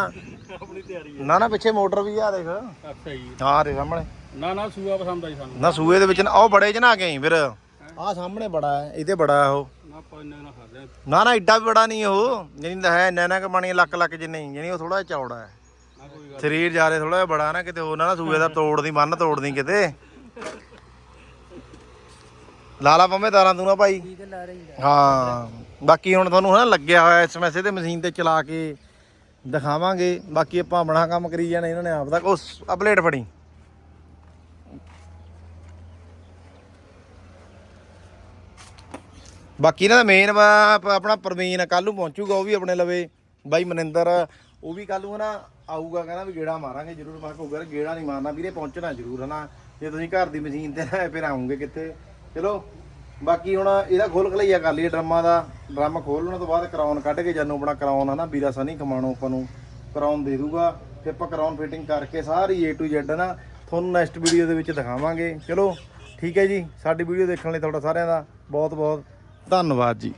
Speaker 4: ਆਪਣੀ ਤਿਆਰੀ
Speaker 1: ਨਾ ਨਾ ਪਿੱਛੇ ਮੋਟਰ ਵੀ ਆ ਦੇਖ।
Speaker 4: ਅੱਛਾ ਜੀ।
Speaker 1: ਹਾਂ ਦੇ ਸਾਹਮਣੇ।
Speaker 4: ਨਾ ਨਾ ਸੂਆ ਪਸੰਦ ਆਈ ਸਾਨੂੰ।
Speaker 1: ਨਾ ਸੂਏ ਦੇ ਵਿੱਚ ਨਾ ਉਹ ਬੜੇ ਚ ਨਾ ਗਈ ਫਿਰ। ਆ ਸਾਹਮਣੇ ਬੜਾ ਹੈ ਇਹਦੇ ਬੜਾ ਹੈ ਉਹ।
Speaker 4: ਨਾ ਆਪਾਂ ਇੰਨੇ ਨਾ ਖਾ ਲਿਆ
Speaker 1: ਨਾ ਨਾ ਐਡਾ ਵੀ ਬੜਾ ਨਹੀਂ ਉਹ। ਜਿਹੜੀ ਤਾਂ ਹੈ ਨੈਨਾ ਕਮਾਣੀ ਲੱਕ ਲੱਕ ਜਿੰਨੇ ਹੀ। ਜਿਹੜੀ ਉਹ ਥੋੜਾ ਚੌੜਾ ਹੈ।
Speaker 4: ਨਾ ਕੋਈ ਗੱਲ
Speaker 1: ਸਰੀਰ ਜਾਰੇ ਥੋੜਾ ਜਿਹਾ ਬੜਾ ਨਾ ਕਿਤੇ ਹੋਰ ਨਾ ਨਾ ਸੂਏ ਦਾ ਤੋੜਦੀ ਮੰਨ ਤੋੜਦੀ ਕਿਤੇ। ਲਾਲਾ ਪੰਮੇ ਤਾਰਾਂ ਤੂੰ ਨਾ ਭਾਈ।
Speaker 3: ਹਾਂ,
Speaker 1: ਬਾਕੀ ਹੁਣ ਤੁਹਾਨੂੰ ਹਨਾ ਲੱਗਿਆ ਹੋਇਆ ਇਸ ਤੇ ਮਸ਼ੀਨ ਤੇ ਚਲਾ ਕੇ ਦਿਖਾਵਾਂਗੇ। ਬਾਕੀ ਆਪਾਂ ਆਪਣਾ ਕੰਮ ਕਰੀ ਜਾਣਾ, ਇਹਨਾਂ ਨੇ ਆਪ ਦਾ। ਉਸ ਅਪਲੇਟ ਫੜੀ। ਬਾਕੀ ਇਹਨਾਂ ਦਾ ਮੇਨ ਆਪਣਾ ਪ੍ਰਵੀਨ ਕੱਲ ਨੂੰ ਪਹੁੰਚੂਗਾ, ਉਹ ਵੀ ਆਪਣੇ ਲਵੇ। ਬਾਈ ਮਨਿੰਦਰ ਉਹ ਵੀ ਕੱਲ ਨੂੰ ਨਾ ਆਊਗਾ, ਕਹਿੰਦਾ ਵੀ ਗੇੜਾ ਮਾਰਾਂਗੇ ਜ਼ਰੂਰ। ਮੈਂ ਕਹੂਗਾ ਗੇੜਾ ਨਹੀਂ ਮਾਰਨਾ ਵੀਰੇ, ਪਹੁੰਚਣਾ ਜ਼ਰੂਰ ਹਨਾ। ਜੇ ਤੁਸੀਂ ਘਰ ਦੀ ਮਸ਼ੀਨ ਤੇ ਨਾ ਫਿਰ ਆਉਂਗੇ ਕਿੱਥੇ? ਚਲੋ, ਬਾਕੀ ਹੁਣ ਇਹਦਾ ਖੋਲ ਖਲਈਆ ਕਰ ਲਈਏ ਡਰਮਾਂ ਦਾ। ਡਰਮ ਖੋਲਣ ਤੋਂ ਬਾਅਦ ਕਰਾਉਨ ਕੱਢ ਕੇ ਜਾਨੂੰ ਆਪਣਾ ਕਰਾਉਨ ਆ ਨਾ ਵੀਰਾ ਸਨੀ ਕਮਾਣੋ ਆਪਾਂ ਨੂੰ। ਕਰਾਉਨ ਦੇ ਦੂਗਾ। ਫਿਰ ਆਪਾਂ ਕਰਾਉਨ ਫਿਟਿੰਗ ਕਰਕੇ ਸਾਰੀ A to Z ਨਾ ਤੁਹਾਨੂੰ ਨੈਕਸਟ ਵੀਡੀਓ ਦੇ ਵਿੱਚ ਦਿਖਾਵਾਂਗੇ। ਚਲੋ, ਠੀਕ ਹੈ ਜੀ। ਸਾਡੀ ਵੀਡੀਓ ਦੇਖਣ ਲਈ ਤੁਹਾਡਾ ਸਾਰਿਆਂ ਦਾ ਬਹੁਤ ਬਹੁਤ ਧੰਨਵਾਦ ਜੀ।